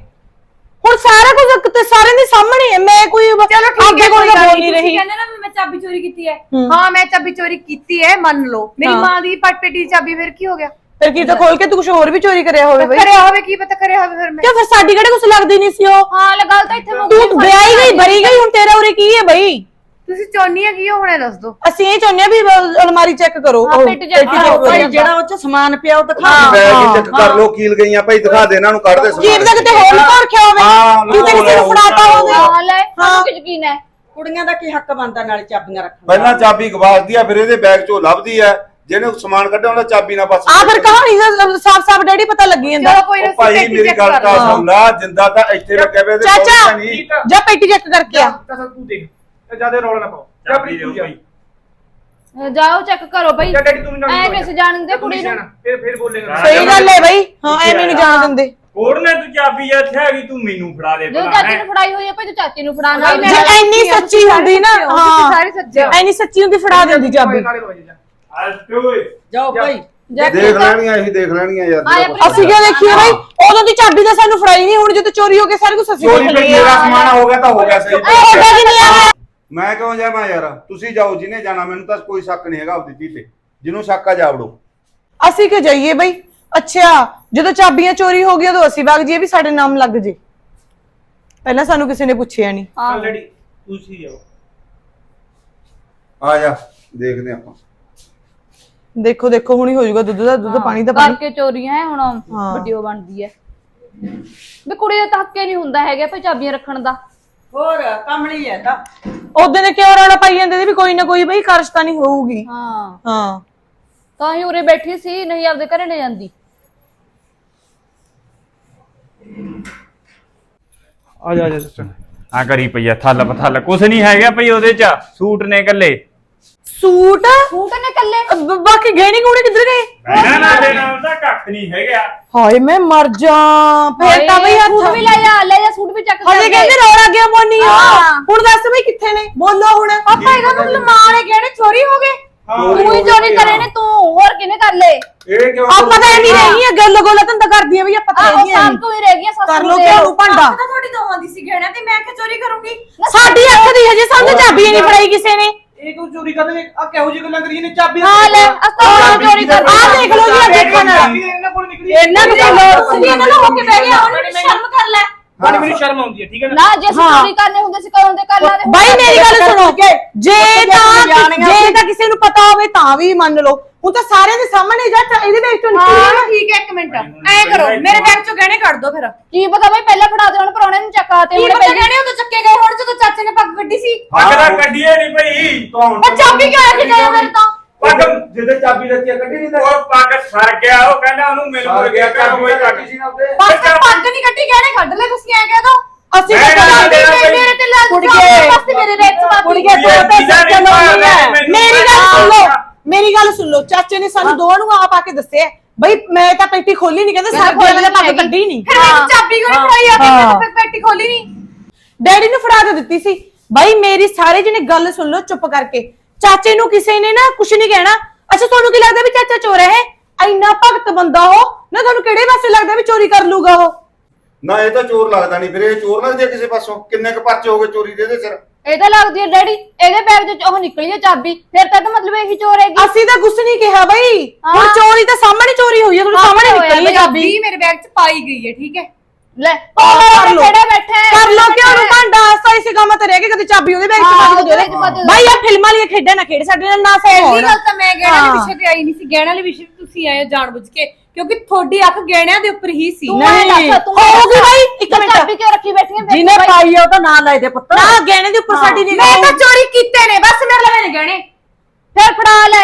ਹੁਣ ਸਾਰਾ ਕੁਝ ਤੇ ਸਾਰਿਆਂ ਦੇ ਸਾਹਮਣੇ ਹੈ। ਮੈਂ ਕੋਈ ਚਲੋ ਠੀਕ ਹੈ ਕੋਲ ਕੋਈ ਤਾਂ ਗੱਲ ਬੋਲ ਨਹੀਂ ਤੁਸੀਂ ਰਹੀ। ਕਹਿੰਦੇ ਨਾ ਵੀ ਮੈਂ ਚਾਬੀ ਚੋਰੀ ਕੀਤੀ ਹੈ। ਹੂੰ। ਹਾਂ ਮੈਂ ਚਾਬੀ ਚੋਰੀ ਕੀਤੀ ਹੈ ਮੰਨ ਲਓ। ਮੇਰੀ ਹਾਂ। ਮਾਂ ਦੀ ਪਟਪੇਟੀ ਦੀ ਚਾਬੀ ਫਿਰ ਕੀ ਹੋ ਗਿਆ? ਫਿਰ ਕੀ ਤਾਂ ਖੋਲ ਕੇ ਤੂੰ ਕੁਝ ਹੋਰ ਵੀ ਚੋਰੀ ਕਰਿਆ ਹੋਵੇ ਬਈ? ਕਰਿਆ ਹੋਵੇ ਕੀ ਪਤਾ ਕਰਿਆ ਹੋਵੇ ਫਿਰ ਮੈਂ। ਕਿਉਂ ਫਿਰ ਸਾਡੀ ਕਿਹੜੇ ਕੁਝ ਲੱਗਦੀ ਨਹੀਂ ਸੀ ਉਹ? ਹਾਂ ਲੈ ਗੱਲ ਤਾਂ ਇੱਥੇ ਮੁੱਕ ਤੂੰ ਵਿਆਹੀ ਗਈ ਭਰੀ ਗਈ ਹੁਣ ਤੇਰਾ ਉਰੇ ਕੀ ਹੈ ਬਈ? ਤੁਸੀਂ ਚਾਹੁੰਨੀ ਹੈ ਕੀ ਹੋਣਾ ਦੱਸ ਦੋ। ਅਸੀਂ ਇਹ ਚਾਹੁੰਦੇ ਆ ਵੀ ਅਲਮਾਰੀ ਚੈੱਕ ਕਰੋ। ਹਾਂ, ਉਹ ਪੇਟੀ check। ਭਾਈ ਜਿਹੜਾ ਉਹ ਚ ਸਮਾਨ ਪਿਆ ਉਹ ਦਿਖਾ ਹਾਂ। ਬੈਗ ਚੈੱਕ ਕਰ ਲੋ ਕੀਲ ਗਈਆਂ ਭਾਈ ਦਿਖਾ ਦੇ ਇਹਨਾਂ ਨੂੰ ਕੱਢ ਦੇ ਕੀ ਪਤਾ ਕਿਤੇ ਹੋਰ ਲੁਕਾ ਰੱਖਿਆ ਹੋਵੇ। ਹਾਂ, ਤੂੰ ਤਾਂ ਕਿਸੇ ਨੂੰ ਫੜਾਤਾ ਹੋਵੇ। ਹਾਂ ਲੈ ਸਾਨੂੰ ਕੀ ਯਕੀਨ ਹੈ? ਕੁੜੀਆਂ ਦਾ ਕੀ ਹੱਕ ਬਣਦਾ ਨਾਲੇ ਚਾਬੀਆਂ ਰੱਖਣ ਦਾ? ਪਹਿਲਾਂ ਚਾਬੀ ਗਵਾਚਦੀ ਆ ਫਿਰ ਇਹਦੇ ਬੈਗ ਚੋਂ ਲੱਭਦੀ ਆ। ਜਿਹਨੇ ਸਮਾਨ ਕੱਢਿਆ ਉਹਦਾ ਚਾਬੀ ਨਾ ਬਸ ਆ ਫਿਰ ਕਹਾਣੀ ਸਾਫ਼ ਸਾਫ਼ ਡੈਡੀ ਪਤਾ ਲੱਗੀ ਜਾਂਦਾ। ਚਲੋ ਕੋਈ ਨਾ ਉਹ ਭਾਈ ਮੇਰੀ ਗੱਲ ਤਾਂ। ਸੁਣ ਲਾ ਜਿੰਦਾ ਤਾਂ ਇੱਥੇ ਇਹਦੇ ਕੋਲ ਚਾਚਾ ਤਾਂ ਨਹੀਂ। ਜਾ ਪੇਟੀ ਚੈੱਕ ਕਰਕੇ ਆ। ਚਾਚਾ ਤੂੰ ਦੇਖ। ਜ਼ਿਆਦਾ ਰੌਲਾ ਨਾ ਪਾਓ। ਜਾ ਚਾਬੀ ਪ੍ਰੀਤ ਦਿਓ ਤੂੰ ਜਾ। ਭਾਈ। ਜਾਓ ਚੈੱਕ ਕਰੋ ਬਈ ਡੈਡੀ ਤੂੰ ਵੀ ਨਾਲ ਐ ਜਾਓ। ਕਿਸ ਜਾਣ ਦੇ ਕੁੜੀ ਨੂੰ? ਫਿਰ ਫਿਰ ਬੋਲੇਗਾ। ਸਹੀ ਗੱਲ ਹੈ ਬਈ ਹਾਂ ਐਵੇਂ ਨਹੀਂ ਜਾਣ ਦਿੰਦੇ। ਕੋੜ ਨੇ ਤੂੰ ਚਾਬੀ ਇੱਥੇ ਹੈਗੀ ਤੂੰ ਮੈਨੂੰ ਫੜਾ ਦੇ ਜਦੋਂ ਚਾਚੀ। ਨੂੰ ਫੜਾਈ ਹੋਈ ਹੈ ਭਾਈ ਤੂੰ ਚਾਚੀ ਨੂੰ ਫੜਾਣਾ ਭਾਈ ਜੇ ਐਨੀ ਸੱਚੀ ਹੁੰਦੀ ਨਾ ਹਾਂ ਸਾਰੇ ਸੱਚੇ ਹੋ। ਐਨੀ ਸੱਚੀ ਹੁੰਦੀ ਫੜਾ ਦਿੰਦੀ ਚਾਬੀ। ਜਾਓ ਭਾਈ। ਦੇਖ ਲੈਣੀਆਂ ਇਹੀ ਦੇਖ ਲੈਣੀਆਂ ਯਾਰ। ਜਿਹੜਾ ਕੁਛ ਅਸੀਂ ਕਿਉਂ ਦੇਖੀਏ ਬਈ? ਉਦੋਂ ਦੀ ਚਾਬੀ ਤਾਂ ਸਾਨੂੰ ਫੜਾਈ ਨਹੀਂ ਹੁਣ ਜਦੋਂ ਚੋਰੀ ਹੋ ਕੇ ਸਾਰੇ ਕੁਝ ਅਸੀਂ ਚੋਰੀ ਦੇਖ ਤੇ ਲਈਏ ਮੇਰਾ ਸਮਾਨ ਹੋ ਗਿਆ ਤਾਂ ਹੋ ਗਿਆ ਸਹੀ। ਇਹ ਉਹਦਾ ਵੀ ਨਹੀਂ ਆਇਆ ਮੈਂ ਕਿਉਂ ਜਾਵਾਂ ਯਾਰ? ਤੁਸੀਂ ਜਾਓ ਜਿਹਨੇ ਜਾਣਾ ਮੈਨੂੰ ਤਾਂ ਕੋਈ ਸ਼ੱਕ ਨਹੀਂ ਹੈਗਾ ਆਪਦੀ ਧੀ ਤੇ। ਜਿਹਨੂੰ ਸ਼ੱਕ ਆ ਜਾਵੜੋ ਅਸੀਂ ਕਿ ਜਾਈਏ ਬਈ? ਅੱਛਾ ਜਦੋਂ ਚਾਬੀਆਂ ਚੋਰੀ ਹੋ ਗਈਆਂ ਉਦੋਂ ਅਸੀਂ ਵਗ ਜਾਈਏ ਵੀ ਸਾਡੇ ਨਾਮ ਲੱਗ ਜੇ। ਪਹਿਲਾਂ ਸਾਨੂੰ ਕਿਸੇ ਨੇ ਪੁੱਛਿਆ ਨਹੀਂ। ਹਾਂ ਡੈਡੀ ਤੁਸੀਂ ਜਾਓ। ਆ ਜਾ ਦੇਖਦੇ ਆਪਾਂ। ਦੇਖੋ ਦੇਖੋ ਹੁਣੀ ਹੋ ਜਾਊਗਾ ਦੁੱਧ ਦਾ ਦੁੱਧ ਪਾਣੀ ਦਾ ਪਾਣੀ। ਕਰਕੇ ਚੋਰੀਆਂ ਹੈ ਹੁਣ ਹਾਂ। ਵੀਡੀਓ ਬਣਦੀ ਹੈ ਵੀ ਕੁੜੀ ਦਾ ਤੱਕੇ ਨਹੀਂ ਹੁੰਦਾ ਹੈਗਾ ਭਾਈ ਚਾਬੀਆਂ ਰੱਖਣ ਦਾ। ਹੋਰ ਕਮਲੀ ਹੈ ਤਾਂ ਉਹਦੇ ਨੇ ਕਿਉਂ ਰੌਲਾ ਪਾਈ ਜਾਂਦੇ ਸੀ ਵੀ ਕੋਈ ਨਾ ਕੋਈ ਬਈ ਕਾਰਸ਼ਤਾ ਨਹੀਂ ਹੋਊਗੀ। ਹਾਂ। ਹਾਂ। ਤਾਂ ਹੀ ਉਰੇ ਬੈਠੀ ਸੀ ਨਹੀਂ ਆਪਦੇ ਘਰੇ ਨਹੀਂ ਜਾਂਦੀ। ਆ ਜਾ ਆ ਜਾ ਚਾਚਾ ਆ ਕਰੀ ਪਈਆ ਥੱਲ ਪਥੱਲ। ਕੁਛ ਨਹੀਂ ਹੈਗਾ ਭਈ ਉਹਦੇ ਚ ਸੂਟ ਨੇ ਇਕੱਲੇ। ਸੂਟ? ਸੂਟ ਨੇ ਕੱਲੇ ਬ- ਬਾਕੀ ਗਹਿਣੇ ਗੁਣੇ ਕਿੱਧਰ ਗਏ? ਇਹਨਾਂ ਨਾਲ ਦੇ ਨਾਲ ਤਾਂ ਕੱਖ ਨਹੀਂ ਹੈਗਾ। ਹਾਏ ਮੈਂ ਮਰ ਜਾ। ਫੇਰ ਤਾਂ ਬਈ ਸੂਟ ਵੀ ਹੱਥ ਲੈ ਜਾ ਲੈ ਜਾ ਸੂਟ ਵੀ ਚੱਕ ਹਜੇ ਕਹਿੰਦੇ ਰੌਲਾ ਗਿਆ ਮੋਨੀ ਆ? ਹੁਣ ਦੱਸ ਬਈ ਕਿੱਥੇ ਨੇ? ਬੋਲੋ ਹੁਣ। ਪਾਪਾ ਇਹਦਾ ਮਤਲਬ ਮਾਂ ਨੇ ਗਹਿਣੇ ਚੋਰੀ ਹੋ ਗਏ। ਤੂੰ ਹੀ ਚੋਰੀ ਕਰੇ ਨੇ ਤੂੰ ਹੋਰ ਕਿਨੇ ਕਰ ਲੇ ਇਹ ਕਿਉਂ ਆਪਾਂ ਤਾਂ ਐਵੇਂ ਰਹੀ ਆ ਗੱਲ ਗੋਲਾ ਧੰਦਾ ਕਰਦੀਆਂ ਬਈ ਆਪਾਂ ਤਾਂ ਆਹੋ ਹੈਗੀਆਂ ਸਾਲ ਤੋਂ ਹੀ ਰਹਿ ਗਿਆ ਸੱਸ ਕਰ ਨੂੰ ਲੋ ਦੇ ਕਿਉਂ। ਨੂੰ ਭਾਂਡਾ। ਤਾਂ ਤੁਹਾਡੀ ਦੋਹਾਂ ਦੀ ਸੀ ਗਹਿਣਾ ਤੇ ਮੈਂ ਕਿ ਚੋਰੀ ਕਰੂੰਗੀ। ਸਾਡੀ ਅੱਖ ਦੀ ਹਜੇ ਸਾਨੂੰ ਚਾਬੀ ਨਹੀਂ ਫੜਾਈ ਕਿਸੇ ਨੇ। ਇਹ ਤੂੰ ਚੋਰੀ ਕਰਦੇ ਆ ਕਿਹੋ ਜਿਹੀ ਗੱਲਾਂ ਕਰੀਏ ਨੇ? ਚਾਬੀ ਹਾਂ ਲੈ ਅਸਤਾ ਚੋਰੀ ਕਰ ਆਹ ਦੇਖ ਲਓ ਜੀ ਆ ਇਹਨਾਂ ਕੋਲ ਨਿਕਲੀ। ਇਹਨਾਂ ਨੂੰ ਲੋੜ ਸੀ ਇਹਨਾਂ ਨੂੰ ਹੋ ਕੇ ਬਹਿ ਗਿਆ ਉਹਨੂੰ ਸ਼ਰਮ ਕਰ ਲੈ। ਬੜੀ ਮੈਨੂੰ ਸ਼ਰਮ ਆਉਂਦੀ ਹੈ ਠੀਕ ਹੈ ਨਾ? ਨਾ ਜੇ ਅਸੀਂ ਚੋਰੀ ਕਰਨੇ ਹੁੰਦੇ ਸੀ ਕਦੋਂ ਦੇ ਕਰ ਲਾਦੇ ਬਾਈ ਮੇਰੀ ਗੱਲ ਸੁਣੋ। ਜੇ ਤਾਂ ਜਾਣੀਆਂ ਜੇ ਤਾਂ ਕਿਸੇ ਨੂੰ ਪਤਾ ਹੋਵੇ ਤਾਂ ਵੀ ਮੰਨ ਲਓ। ਹੁਣ ਤਾਂ ਸਾਰਿਆਂ ਦੇ ਸਾਹਮਣੇ ਜਾ ਤਾਂ ਇਹਦੇ ਵਿੱਚ ਤੋਂ ਨਿਕਲੀ ਹਾਂ ਨਾ। ਠੀਕ ਹੈ ਇੱਕ ਮਿੰਟ। ਐ ਕਰੋ ਮੇਰੇ ਬੈਗ ਚੋਂ ਗਹਿਣੇ ਕੱਢ ਦੋ ਫਿਰ। ਕੀ ਪਤਾ ਬਈ ਪਹਿਲਾਂ ਫੜਾ ਦੇ ਹੁਣ ਪਰੌਣੇ ਨੂੰ ਚੱਕਾ ਤੇ ਕੀ ਉਹਨੇ ਪਤਾ ਪਹਿਲਾਂ ਗਹਿਣੇ ਉਦੋਂ ਚੱਕੇ ਗਏ ਹੁਣ ਜਦੋਂ ਚਾਚੇ ਨੇ ਪੱਗ ਕੱਢੀ ਸੀ। ਪੱਗ ਦਾ ਕੱਢੀਏ ਨਹੀਂ ਭਈ ਉਹ ਚਾਬੀ ਕਿਉਂ ਕੇ ਗਏ ਮੇਰੇ ਤੋਂ? ਪੱਗ ਜਿਹਦੇ ਚਾਬੀ ਲੱਗੀ ਆ ਕੱਢੀ ਨਹੀਂ ਤਾਂ। ਉਹ ਪੱਗ ਸਰ ਗਿਆ ਉਹ ਕਹਿੰਦਾ ਉਹਨੂੰ ਮਿਲ ਮੁਲ ਗਿਆ ਕਰ ਕੋਈ ਕੱਢ ਸੀ ਨਾ ਉਹਦੇ। ਬਸ ਪੱਗ ਨਹੀਂ ਕੱਢੀ ਗਹਿਣੇ ਕੱਢ ਲੈ ਤੁਸੀਂ ਐ ਕਹਿ ਦੋ। ਅਸੀਂ ਮੈਂ ਤਾਂ ਨਾ ਚਾਬੀ ਤੇਰਾ ਮੇਰੇ- ਤੇ ਲੱਗ ਬਸ ਰੇਟ ਤੂੰ ਸੱਚ ਨਹੀਂ ਹੈ ਗੱਲ ਸੁਣ ਲਓ। ਹੈ। ਮੇਰੀ ਗੱਲ ਸੁਣ ਲਓ ਚਾਚੇ ਨੇ ਸਾਨੂੰ ਦੋਵਾਂ ਨੂੰ ਆਪ ਆ ਕੇ ਦੱਸਿਆ। ਬਈ ਮੈਂ ਤਾਂ ਪੇਟੀ ਖੋਲੀ ਨਹੀਂ ਕਹਿੰਦੇ ਸਾਡੇ ਖੋਲੀ ਕੋਲ ਤਾਂ ਪੱਗ ਕੱਢੀ ਨਹੀਂ। ਫਿਰ ਮੈਨੂੰ ਚਾਬੀ ਕਿਉਂ ਨਹੀਂ ਫੜਾਈ ਆ ਕੇ। ਫਿਰ ਪੈਟੀ ਖੋਲੀ ਨਹੀਂ। ਡੈਡੀ ਨੂੰ ਫੜਾ ਕੇ ਦਿੱਤੀ ਸੀ। ਬਾਈ ਮੇਰੀ ਸਾਰੇ ਜਣੇ ਗੱਲ ਸੁਣ ਲਓ ਚੁੱਪ ਕਰਕੇ। ਚਾਚੇ ਨੂੰ ਕਿਸੇ ਨੇ ਨਾ ਕੁਝ ਨਹੀਂ ਕਹਿਣਾ। ਅੱਛਾ ਤੁਹਾਨੂੰ ਕੀ ਲੱਗਦਾ ਵੀ ਚਾਚਾ ਚੋਰ ਹੈ ਇੰਨਾ ਭਗਤ ਬੰਦਾ ਉਹ? ਨਾ ਤੁਹਾਨੂੰ ਕਿਹੜੇ ਪਾਸੇ ਲੱਗਦਾ ਵੀ ਚੋਰੀ ਕਰ ਲੂਗਾ ਉਹ? ਨਾ ਇਹ ਤਾਂ ਚੋਰ ਲੱਗਦਾ ਨਹੀਂ ਫਿਰ ਇਹ ਚੋਰ ਲੱਗਦੀ ਆ ਕਿਸੇ ਪਾਸੋਂ। ਕਿੰਨੇ ਕ ਪਰਚੇ ਹੋ ਗਏ ਚੋਰੀ ਦੇ ਇਹਦੇ ਸਿਰ? ਇਹ ਤਾਂ ਲੱਗਦੀ ਹੈ ਡੈਡੀ ਇਹਦੇ ਬੈਗ ਚ ਉਹ ਨਿਕਲੀ ਹੈ ਚਾਬੀ। ਫਿਰ ਤਾਂ ਇਹਦਾ ਮਤਲਬ ਇਹੀ ਚੋਰ ਹੈਗੀ। ਅਸੀਂ ਤਾਂ ਕੁਝ ਨਹੀਂ ਕਿਹਾ ਬਈ। ਹੁਣ ਹਾਂ। ਚੋਰੀ ਤਾਂ ਸਾਹਮਣੇ ਚੋਰੀ ਹੋਈ ਹੈ ਤੁਹਾਨੂੰ ਸਾਹਮਣੇ ਨਿਕਲੀ ਹੈ ਚਾਬੀ। ਚਾਬੀ ਮੇਰੇ ਬੈਗ ਚ ਪਾਈ ਗਈ ਹੈ ਠੀਕ ਹੈ? ਲੈ ਕਰ ਲਓ। ਕਿਹੜੇ ਬੈਠੇ ਕਰ ਲੋ ਕਿ ਉਹਨੂੰ ਭਾਂਡਾ ਆਸਤਾ ਇਸੇ ਕੰਮ ਤੇ ਰਹਿ ਕੇ ਕਦੇ ਚਾਬੀ ਉਹਦੇ ਬੈਗ ਚ ਹਾਂ, ਪਾ ਉਹਦੇ ਦੇ ਵਿੱਚ ਪਾ ਦੇ। ਭਾਈ ਆ ਫਿਲਮਾਂ ਵਾਲੀਆਂ ਖੇਡਾਂ ਨਾ ਖੇਡ ਸਾਡੇ ਨਾਲ ਨਾ ਪਹਿਲੀ ਗੱਲ ਤਾਂ ਮੈਂ ਗਹਿਣਿਆਂ ਹਾਂ। ਵਿਸ਼ੇ ਤੇ ਆਈ ਨਹੀਂ ਸੀ ਗਹਿਣਿਆਂ ਵਾਲੇ ਵਿਸ਼ੇ ਤੇ ਤੁਸੀਂ ਆਏ ਹੋ ਜਾਣਬੁੱਝ ਕੇ ਕਿਉਂਕਿ ਤੁਹਾਡੀ ਅੱਖ ਗਹਿਣਿਆਂ ਦੇ ਉੱਪਰ ਹੀ ਸੀ। ਤੂੰ ਨਹੀਂ ਐਂ ਦੱਸ, ਤੂੰ ਹੋਊਗੀ ਭਾਈ ਇੱਕ ਮਿੰਟ। ਚਾਬੀ ਕਿਉਂ ਰੱਖੀ ਬੈਠੀ ਹੈ? ਜਿਹਨੇ ਪਾਈ ਆ ਉਹ ਤਾਂ ਨਾਂ ਲੈ ਦੇ ਪੁੱਤ। ਨਾ ਗਹਿਣੇ ਦੇ ਉੱਪਰ ਸਾਡੀ ਮੈਂ ਨਿਗਾਹ ਤਾਂ ਚੋਰੀ ਕੀਤੇ ਨੇ ਬਸ ਮੇਰੇ ਲਵੇ ਨੇ ਗਹਿਣੇ। ਫਿਰ ਫੜਾ ਲੈ।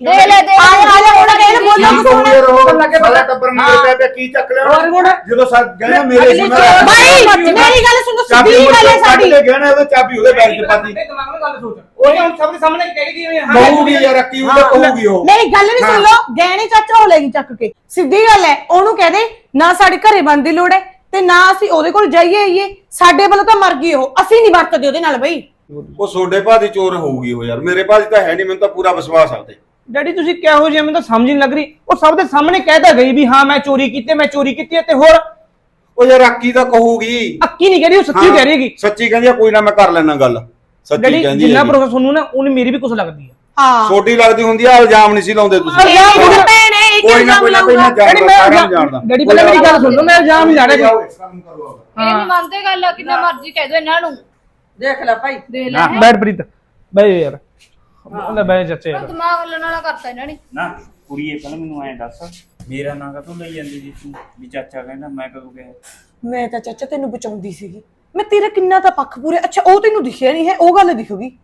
ਦੇ ਲੈ ਦੇ ਆ ਜਾ ਆ ਜਾ ਹੁਣ ਕਹਿਣ ਬੋਲੋ ਕੀ ਕਹੋਗੇ ਰਹੋ ਸਾਰਾ ਟੱਬਰ ਮੇਰੇ ਪੈ ਪੈ ਕੀ ਚੱਕ ਲਿਆ ਜਦੋਂ ਸਾ ਗਹਿਣਾ ਮੇਰੇ ਸੀ ਮੈਂ ਭਾਈ ਮੇਰੀ ਗੱਲ ਸੁਣੋ ਸਿੱਧੀ ਗੱਲ ਹੈ ਸਾਡੀ ਕੇ ਗਹਿਣਾ ਉਹਦੇ ਚਾਬੀ ਉਹਦੇ ਬੈਗ 'ਚ ਪਾਤੀ ਦਿਮਾਗ ਨਾਲ ਗੱਲ ਸੋਚ ਉਹਨੇ ਹੁਣ ਸਭ ਦੇ ਸਾਹਮਣੇ ਕਹਿ ਗਈ ਵੀ ਹਾਂ ਕਹੂਗੀ ਯਾਰ ਕੀ ਉਹਦਾ ਕਹੂਗੀ ਉਹ ਮੇਰੀ ਗੱਲ ਵੀ ਸੁਣ ਲਓ ਗਹਿਣੇ ਚਾਚਾ ਉਹ ਲੈਗੀ ਚੱਕ ਕੇ ਸਿੱਧੀ ਗੱਲ ਹੈ ਉਹਨੂੰ ਕਹਿ ਦੇ ਨਾ ਸਾਡੇ ਘਰੇ ਬਣਨ ਦੀ ਲੋੜ ਹੈ ਤੇ ਨਾ ਅਸੀਂ ਉਹਦੇ ਕੋਲ ਜਾਈਏ ਆਈਏ ਸਾਡੇ ਵੱਲੋਂ ਤਾਂ ਮਰ ਗਈ ਉਹ ਅਸੀਂ ਨਹੀਂ ਵਰਤਦੇ ਉਹਦੇ ਨਾਲ ਬਈ ਉਹ ਸੋਡੇ ਭਾਦੀ ਚੋਰ ਹੋਊਗੀ ਉਹ ਯਾਰ ਮੇਰੇ ਭਾਦੀ ਤਾਂ ਹੈ ਨਹੀਂ ਮੈਨੂੰ ਤਾਂ ਪੂਰਾ ਵਿਸ਼ਵਾਸ ਆ ਉਹਤੇ ਡੈਡੀ ਤੁਸੀਂ ਕਿਹੋ ਜਿਹੇ ਮੈਨੂੰ ਤਾਂ ਸਮਝ ਨਹੀਂ ਲੱਗ ਰਹੀ। ਉਹ ਸਭ ਦੇ ਸਾਹਮਣੇ ਕਹਿਦਾ ਗਈ ਵੀ ਹਾਂ ਮੈਂ ਚੋਰੀ ਕੀਤੀ ਮੈਂ ਚੋਰੀ ਕੀਤੀ ਹੈ ਤੇ ਹੋਰ? ਉਹ ਯਾਰ ਅੱਕੀ ਤਾਂ ਕਹੂਗੀ। ਅੱਕੀ ਨਹੀਂ ਕਹਿ ਰਹੀ ਉਹ ਸੱਚੀ ਕਹਿ ਰਹੀ ਹੈਗੀ। ਸੱਚੀ ਕਹਿੰਦੀ ਆ, ਕੋਈ ਨਾ ਮੈਂ ਕਰ ਲੈਣਾ ਗੱਲ। ਸੱਚੀ ਡੈਡੀ ਕਹਿੰਦੀ ਜਿੰਨਾ ਹੈ ਭਰੋਸਾ ਤੁਹਾਨੂੰ ਨਾ ਉਹਨੇ ਮੇਰੀ ਵੀ ਕੁਛ ਲੱਗਦੀ ਹੈ ਹਾਂ। ਛੋਟੀ ਲੱਗਦੀ ਹੁੰਦੀ ਆ ਇਲਜ਼ਾਮ ਨਹੀਂ ਸੀ ਲਾਉਂਦੇ ਤੁਸੀਂ। ਇਹ ਉਹਦੀ ਭੈਣ ਹੈ ਇਹ ਕੋਈ ਨਾ ਕੋਈ ਨਾ ਕੋਈ ਨਾ ਡੈਡੀ ਜਾਣਦਾ ਮੈਂ ਸਾਰਿਆਂ ਨੂੰ ਜਾਣਦਾ। ਡੈਡੀ ਪਹਿਲਾਂ ਮੇਰੀ ਗੱਲ ਸੁਣ ਲਓ ਮੈਂ ਇਲਜ਼ਾਮ ਨਹੀਂ ਲਾ ਰਿਹਾ ਕੋਈ। ਇਹ ਨਹੀਂ ਮੰਨਦੇ ਗੱਲ ਕਿੰਨਾ ਮਰਜ਼ੀ ਕਹਿ ਦੋ ਇਹਨਾਂ ਨੂੰ। ਦੇਖ ਲੈ ਭਾਈ। ਦੇ ਲੈ। ਬੈਠ ਪ੍ਰੀਤ। ਬੈ ਯਾਰ। ਲੈ ਬੈ ਚਾਚੇ ਯਾਰ ਦਿਮਾਗ ਲੈਣਾ ਕਰਤਾ ਇਹਨਾਂ ਨੇ। ਨਾ ਕੁੜੀਏ ਪਹਿਲਾਂ ਮੈਨੂੰ ਐਂ ਦੱਸ ਮੇਰਾ ਨਾਂ ਕਦੋਂ ਲਈ ਜਾਂਦੀ ਜੀ ਤੂੰ? ਵੀ ਚਾਚਾ ਕਹਿੰਦਾ ਮੈਂ ਕਦੋਂ ਗਿਆ? ਮੈਂ ਤਾਂ ਚਾਚਾ ਤੈਨੂੰ ਬਚਾਉਂਦੀ ਸੀਗੀ। ਮੈਂ ਤੇਰਾ ਕਿੰਨਾ ਤਾਂ ਪੱਖ ਪੂਰੇ ਅੱਛਾ ਉਹ ਤੈਨੂੰ ਦਿਖਿਆ ਨਹੀਂ ਹੈ ਉਹ ਗੱਲ ਦਿਖੂਗੀ।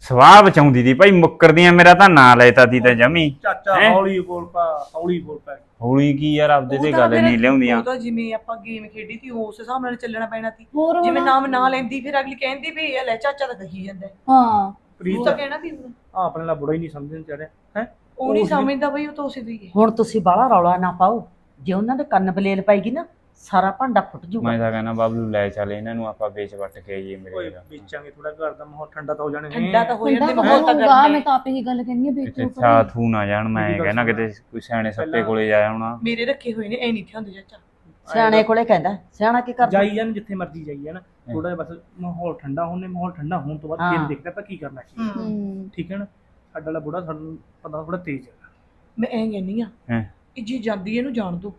ਸਵਾਹ ਬਚਾਉਂਦੀ ਦੀ ਭਾਈ ਮੁੱਕਰਦੀਆਂ ਮੇਰਾ ਤਾਂ ਨਾਂ ਲੈਤਾ ਦੀ ਤਾਂ ਜਮੀ। ਚਾਚਾ ਹੈਂ? ਹੌਲੀ ਬੋਲ ਪਾ ਹੌਲੀ ਬੋਲ ਪਾ। ਹੌਲੀ ਕੀ ਯਾਰ ਆਪਦੇ ਤੇ ਗੱਲ ਨਹੀਂ ਲਿਆਉਂਦੀਆਂ। ਉਹ ਤਾਂ ਜਿਵੇਂ ਆਪਾਂ ਗੇਮ ਖੇਡੀ ਸੀ ਉਸ ਹਿਸਾਬ ਨਾਲ ਚੱਲਣਾ ਪੈਣਾ ਸੀ। ਹੋਰ ਜਿਵੇਂ ਨਾਮ ਨਾ ਲੈਂਦੀ ਫਿਰ ਅਗਲੀ ਕਹਿੰਦੀ ਵੀ ਇਹ ਲੈ ਚਾਚਾ ਤਾਂ ਕਹੀ ਜਾਂਦਾ ਹੈ। ਹਾਂ। ਪ੍ਰੀਤ ਤਾਂ ਕਹਿਣਾ ਸੀ ਉਹਨੇ। ਆ ਆਪਣੇ ਨਾਲ ਬੁੜਾ ਹੀ ਨਹੀਂ ਸਮਝਣ ਚ ਰਿਹਾ ਹੈ? ਉਹ ਨਹੀਂ ਸਮਝਦਾ ਬਈ ਉਹ ਤਾਂ ਉਸੇ ਦੀ ਹੈ। ਹੁਣ ਤੁਸੀਂ ਬਾਹਲਾ ਰੌਲਾ ਨਾ ਪਾਓ। ਜੇ ਉਹਨਾਂ ਦੇ ਕੰਨ ਬਲੇਲ ਪਾਏਗੀ ਨਾ ਸਾਰਾ ਭਾਂਡਾ ਫੁੱਟ ਜੂਗਾ ਮੈਂ ਤਾਂ ਕਹਿੰਦਾ ਬਾਬਲੂ ਲੈ ਚੱਲ ਇਹਨਾਂ ਨੂੰ ਆਪਾਂ ਵੇਚ ਵੱਟ ਕੇ ਆਈਏ ਓਏ ਮੇਰੇ ਨਾਲ ਵੇਚਾਂਗੇ ਥੋੜਾ ਘਰ ਦਾ ਮਾਹੌਲ ਠੰਡਾ ਤਾਂ ਹੋ ਜਾਣਾ ਠੰਡਾ ਤਾਂ ਹੋ ਜਾਂਦੇ ਮਾਹੌਲ ਤਾਂ ਹੋਊਗਾ ਗਰਮ ਮੈਂ ਹੈ ਤਾਂ ਆਪ ਇਹੀ ਗੱਲ ਕਹਿੰਦੀ ਆ ਵੀ ਕਿਤੇ ਤੂੰ ਥਾ ਥੂ ਨਾ ਜਾਣ ਮੈਂ ਮੇਰੀ ਗੱਲ ਕਹਿੰਦਾ ਸੁਣ। ਕਿਤੇ ਕੋਈ ਸਿਆਣੇ ਸੱਪੇ ਪਹਿਲਾਂ- ਕੋਲੇ ਜਾ ਆਉਣਾ ਮੇਰੇ ਰੱਖੇ ਹੋਏ ਨੇ ਐ ਨਹੀਂ ਥਿਆਉਂਦੇ ਚਾਚਾ। ਸਿਆਣੇ ਕੋਲੇ ਕਹਿੰਦਾ ਸਿਆਣਾ ਕੀ ਕਰਦਾ? ਜਾਈ ਜਾਣ ਜਿੱਥੇ ਮਰਜ਼ੀ ਜਾਈ ਜਾਣ। ਥੋੜਾ ਜਿਹਾ ਬਸ ਮਾਹੌਲ ਠੰਡਾ ਹੋਣੇ ਮਾਹੌਲ ਠੰਡਾ ਹੋਣ ਤੋਂ ਬਾਅਦ ਫਿਰ ਹਾਂ। ਦੇਖਦੇ ਆਪਾਂ ਕੀ ਕਰਨਾ ਹੈ। ਹੂੰ। ਠੀਕ ਹੈ ਨਾ? ਸਾਡਾ ਵਾਲਾ ਬੁੜਾ ਸਾਨੂੰ ਪਤਾ ਥੋੜਾ ਤੇਜ਼ ਹੈ ਮੈਂ ਐਂ ਕਹਿੰਨੀ ਆ ਹੈਂ। ਇਹ ਜੀ ਜਾਂਦੀ ਇਹਨੂੰ ਜਾਣ ਦੋ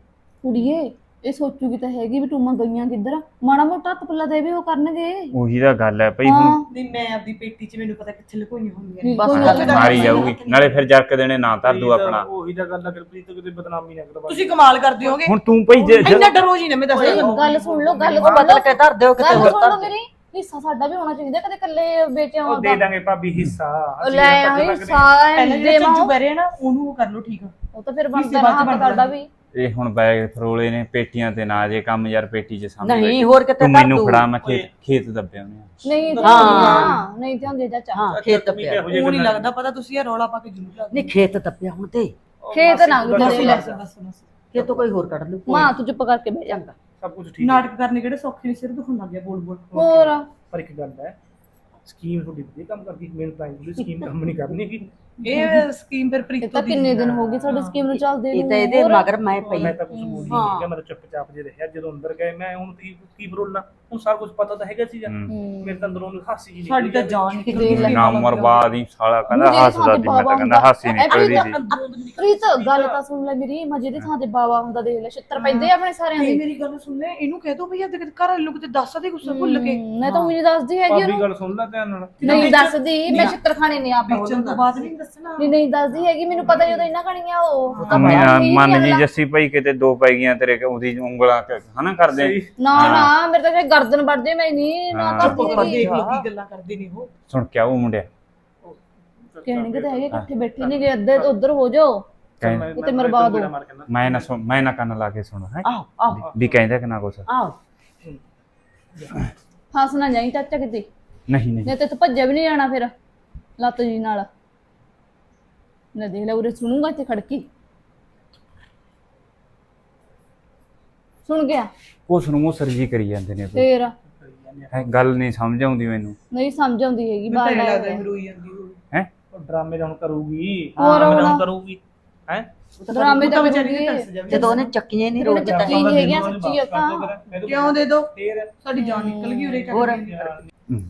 ਕੁੜੀਏ ਇਹ ਸੋਚੂਗੀ ਤਾਂ ਹੈਗੀ ਵੀ ਟੂਮਾ ਗਈਆਂ ਕਿੱਧਰ ਮਾੜਾ ਮੋਟਾ ਹੱਥ ਪੱਲਾ ਦੇ ਵੀ ਉਹ ਕਰਨਗੇ। ਉਹੀ ਤਾਂ ਗੱਲ ਹੈ ਭਾਈ ਹੁਣ ਹਾਂ। ਨਹੀਂ ਮੈਂ ਆਪਦੀ ਪੇਟੀ 'ਚ ਮੈਨੂੰ ਪਤਾ ਕਿੱਥੇ ਲੁਕੋਈਆਂ ਹੋਣਗੀਆਂ ਨਹੀਂ, ਬਸ ਕੋਈ ਗੱਲ ਗੱਲ ਮਾਰੀ ਜਾਊਗੀ ਨਾਲੇ ਫਿਰ ਜਰਕ ਦੇਣੇ ਨਾ ਧਰ ਦੂ ਆਪਣਾ। ਉਹੀ ਤਾਂ ਗੱਲ ਅਗਰ ਪ੍ਰੀਤ ਕਿਤੇ ਬਦਨਾਮੀ ਨਾ ਕਰਵਾ ਤੁਸੀਂ ਕਮਾਲ ਕਰਦੇ ਹੋਗੇ ਹੁਣ ਤੂੰ ਭਾਈ ਜੇ ਇੰਨਾ ਡਰੋ ਜੀ ਨਾ ਮੈਂ ਦੱਸਦਾ। ਤੁਹਾਨੂੰ ਗੱਲ ਸੁਣ ਲਓ ਗੱਲ ਉਹ ਬਦਲ ਕੇ ਧਰ ਦਿਓ ਕਿਤੇ ਗੱਲ ਹੋਰ ਸੁਣ ਲਓ ਮੇਰੀ। ਹਿੱਸਾ ਸਾਡਾ ਵੀ ਹੋਣਾ ਚਾਹੀਦਾ ਕਦੇ ਇਕੱਲੇ ਵੇਚਿਆ ਉਹ ਦੇ ਦਾਂਗੇ ਭਾਬੀ ਹਿੱਸਾ। ਅਸੀਂ ਲੈ ਤਾਂ ਆਈ ਲੱਗਦੇ- ਸਾਰਾ ਪਹਿਲਾਂ ਜਿਹੜਾ ਦੇਵਾਂ। ਰਿਹਾ ਨਾ ਉਹਨੂੰ ਉਹ ਕਰ ਲਓ ਠੀਕ ਆ। ਉਹ ਤਾਂ ਫਿਰ ਹਿੱਸੇ ਬਣਦਾ ਨਾ ਸਾਡਾ ਵੀ। ਇਹ ਹੁਣ ਬੈਗ ਫਰੋਲੇ ਨੇ ਪੇਟੀਆਂ ਤੇ ਨਾ ਜੇ ਕੰਮ ਯਾਰ ਪੇਟੀ 'ਚ ਸਾਹਮਣੇ ਨਹੀਂ ਹੋਰ ਕਿਤੇ ਤੂੰ ਮੈਨੂੰ ਫੜਾ ਮੈਂ ਖੇਤ ਖੇਤ ਦੱਬਿਆ ਉਹਨੇ। ਨਹੀਂ ਹਾਂ। ਨਹੀਂ ਧਿਆਨ ਦੇ ਚਾਚਾ ਹਾਂ ਖੇਤ ਤੁਸੀਂ ਪਿਆ ਕਿਹੋ ਜਿਹੇ ਉਹ ਨਹੀਂ ਲੱਗਦਾ ਪਤਾ ਤੁਸੀਂ ਇਹ ਰੌਲਾ ਪਾ ਕੇ ਜ਼ਰੂਰ ਲਾ ਨਹੀਂ ਖੇਤ ਤੱਪਿਆ ਹੁਣ ਤੇ। ਖੇਤ ਨਾ ਬਸ- ਬਸ ਬਸ ਬਸ। ਖੇਤ ਤੋਂ ਕੋਈ ਹੋਰ ਕੱਢ ਲੂ ਮਾਂ ਤੂੰ ਚੁੱਪ ਕਰਕੇ ਬਹਿ ਜਾ। ਸਭ ਕੁਝ ਠੀਕ ਨਾਟਕ ਕਰਨੇ ਕਿਹੜੇ ਸੌਖੇ ਨੇ ਸਿਰ ਦੁਖਣ ਲੱਗ ਗਿਆ ਬੋਲ ਬੋਲ। ਹੋਰ? ਪਰ ਇੱਕ ਗੱਲ ਹੈ ਸਕੀਮ ਤੁਹਾਡੀ ਵਧੀਆ ਕੰਮ ਕਰਦੀ ਮੈਨੂੰ ਤਾਂ ਇੰਗਲਿਸ਼ ਸਕੀਮ ਕੰਮ ਨਹੀਂ ਕਰਨੀ। ਹੈਗੀ ਇਹ ਸਕੀਮ ਫਿਰ ਇਹ ਪ੍ਰੀਤੋ ਤਾਂ ਦੀ ਕਿੰਨੇ ਦਿਨ ਹੋ ਗਏ ਸਾਡੇ ਸਕੀਮ ਨੂੰ ਚੱਲਦੇ ਇਹ ਨੂੰ? ਤਾਂ ਇਹਦੇ। ਮਗਰ ਮੈਂ ਪਈ। ਮੈਂ ਤਾਂ ਕੁਝ ਬੋਲੀ ਨਹੀਂ ਗਿਆ ਮੈਂ ਤਾਂ ਚੁੱਪਚਾਪ ਜੇ ਰਿਹਾ ਜਦੋਂ ਅੰਦਰ ਗਏ ਮੈਂ ਹੁਣ ਕੀ ਕੀ ਬਰੋਲਣਾ ਹੁਣ ਸਾਰਾ ਕੁਝ ਪਤਾ ਤਾਂ ਹੈਗਾ ਸੀ ਜਾਂ। ਮੇਰੇ ਤਾਂ ਅੰਦਰੋਂ ਉਹਨੂੰ ਹਾਸੀ ਜੀ ਸਾਡੀ ਤਾਂ ਜਾਨ ਦੇਖ ਲੈ। ਨਾ ਉਮਰ ਬਾਅਦ ਹੀ ਸਾਲਾ ਕਹਿੰਦਾ ਹੱਸਦਾ ਸੀ ਮੈਂ ਤਾਂ ਕਹਿੰਦਾ ਹੁੰਦਾ। ਹਾਸੀ ਨਿਕਲਦੀ ਸੀ। ਪ੍ਰੀਤ ਗੱਲ ਤਾਂ ਸੁਣ ਲੈ ਮੇਰੀ ਮੈਂ ਜਿਹਦੇ ਥਾਂ ਤੇ ਬਾਵਾ ਹੁੰਦਾ ਦੇਖ ਲੈ ਛਿੱਤਰ ਪੈਂਦੇ ਆ ਆਪਣੇ ਸਾਰਿਆਂ ਦੇ। ਮੇਰੀ ਗੱਲ ਸੁਣ ਲੈ ਇਹਨੂੰ ਕਹਿ ਦੋ ਭਈਆ ਤੇ ਘਰ ਵਾਲੇ ਲੋਕ ਤੇ ਦੱਸ ਦੇ ਗੁੱਸਾ ਭੁੱਲ ਕੇ। ਮੈਂ ਤਾਂ ਉਹੀ ਨਹੀਂ ਦੱਸਦੀ ਹੈਗੀ ਉਹਨੂੰ। ਗੱਲ ਸੁਣ ਲੈ ਧਿਆਨ ਨਾਲ। ਨਹੀਂ ਦੱਸਦੀ ਮੈਂ ਛਿੱਤਰ ਖਾਣੇ ਨੇ ਆਪ ਤੋਂ ਬਾਅਦ ਨਹੀਂ ਦੱਸਣਾ। ਨਹੀਂ ਨਹੀਂ ਦੱਸਦੀ ਹੈਗੀ ਮੈਨੂੰ ਪਤਾ ਜਦੋਂ ਇਹਨਾਂ ਕਣੀਆਂ ਉਹ। ਤਾਂ ਮੰਨ ਜੀ। ਜੱਸੀ ਭਾਈ ਕਿਤੇ ਦੋ ਪੈ ਗਈਆਂ ਤੇਰੇ ਕਿ ਉਹਦੀ ਉਂਗਲਾਂ ਕ- ਹਨਾ ਕਰਦੇ। ਨਾ ਨਾ ਮੇਰੇ ਤਾਂ ਜੇ ਗਰਦਨ ਵੱਢਦੇ ਮੈਂ ਨਹੀਂ ਨਾ ਹਾਂ। ਕਰਦੀ ਹੈਗੀ। ਦੇਖ ਕੀ ਗੱਲਾਂ ਕਰਦੇ ਨੇ ਉਹ। ਸੁਣ ਕੇ ਉਹ ਮੁੰਡਿਆ? ਕਹਿਣਗੇ ਤਾਂ ਹੈਗੇ ਇਕੱਠੇ ਬੈਠੇ ਨਹੀਂ ਗਏ ਅੱਧੇ ਉਧਰ ਹੋ ਜਾਓ। ਕਹਿੰ- ਕਿਤੇ ਮਰਵਾ ਦਿਓ। ਮੈਂ ਨਾ ਸੁਣ ਮੈਂ ਨਾ ਕੰਨ ਲਾ ਕੇ ਸੁਣ ਹੈ? ਵੀ ਕਹਿੰਦਾ ਕਿ ਨਾ ਕੁਛ। ਆਓ ਫਸ ਨਾ ਜਾਈ ਚਾਚਾ ਕਿਤੇ। ਨਹੀਂ ਨਹੀਂ। ਨਹੀਂ ਤੇ ਤੂੰ ਭੱਜਿਆ ਵੀ ਨਹੀਂ ਜਾਣਾ ਫਿਰ ਲੱਤ ਜੀ ਨਾਲ। ਨਾ ਦੇਖ ਲੈ ਉਰੇ ਸੁਣੂਗਾ ਇੱਥੇ ਖੜਕੀ। ਸੁਣ ਗਿਆ? ਉਸ ਨੂੰ ਉਹ ਸਰਜੀ ਕਰੀ ਜਾਂਦੇ ਨੇ। ਫੇਰ? ਹੈਂ, ਗੱਲ ਨਹੀਂ ਸਮਝ ਆਉਂਦੀ ਮੈਨੂੰ। ਨਹੀਂ ਸਮਝ ਆਉਂਦੀ ਹੈਗੀ ਮੈਨੂੰ ਤਾਂ ਲੱਗਦਾ ਜਾਂਦੀ ਹੈ? ਡਰਾਮੇ ਦਾ ਹੁਣ ਕਰੂਗੀ। ਹੋਰ ਡਰਾਮੇ ਦਾ ਹੁਣ। ਕਰੂਗੀ। ਹੈ? ਡਰਾਮੇ ਤਾਂ ਵਿਚਾਰੀ ਦੱਸ ਜਾਵੇ ਜਦੋਂ ਉਹਨੇ ਚੱਕੀਆਂ ਨਹੀਂ ਰੋਜ਼ ਚੱਕੀ ਤੱਕ ਨਹੀਂ ਹੈਗੀਆਂ ਸੱਚੀ ਆ। ਤਾਂ ਕਿਉਂ ਦੇ ਦੋ? ਫੇਰ। ਸਾਡੀ ਜਾਨ ਨਿਕਲ ਗਈ ਉਰੇ ਹੋਰ। ਚੱਕ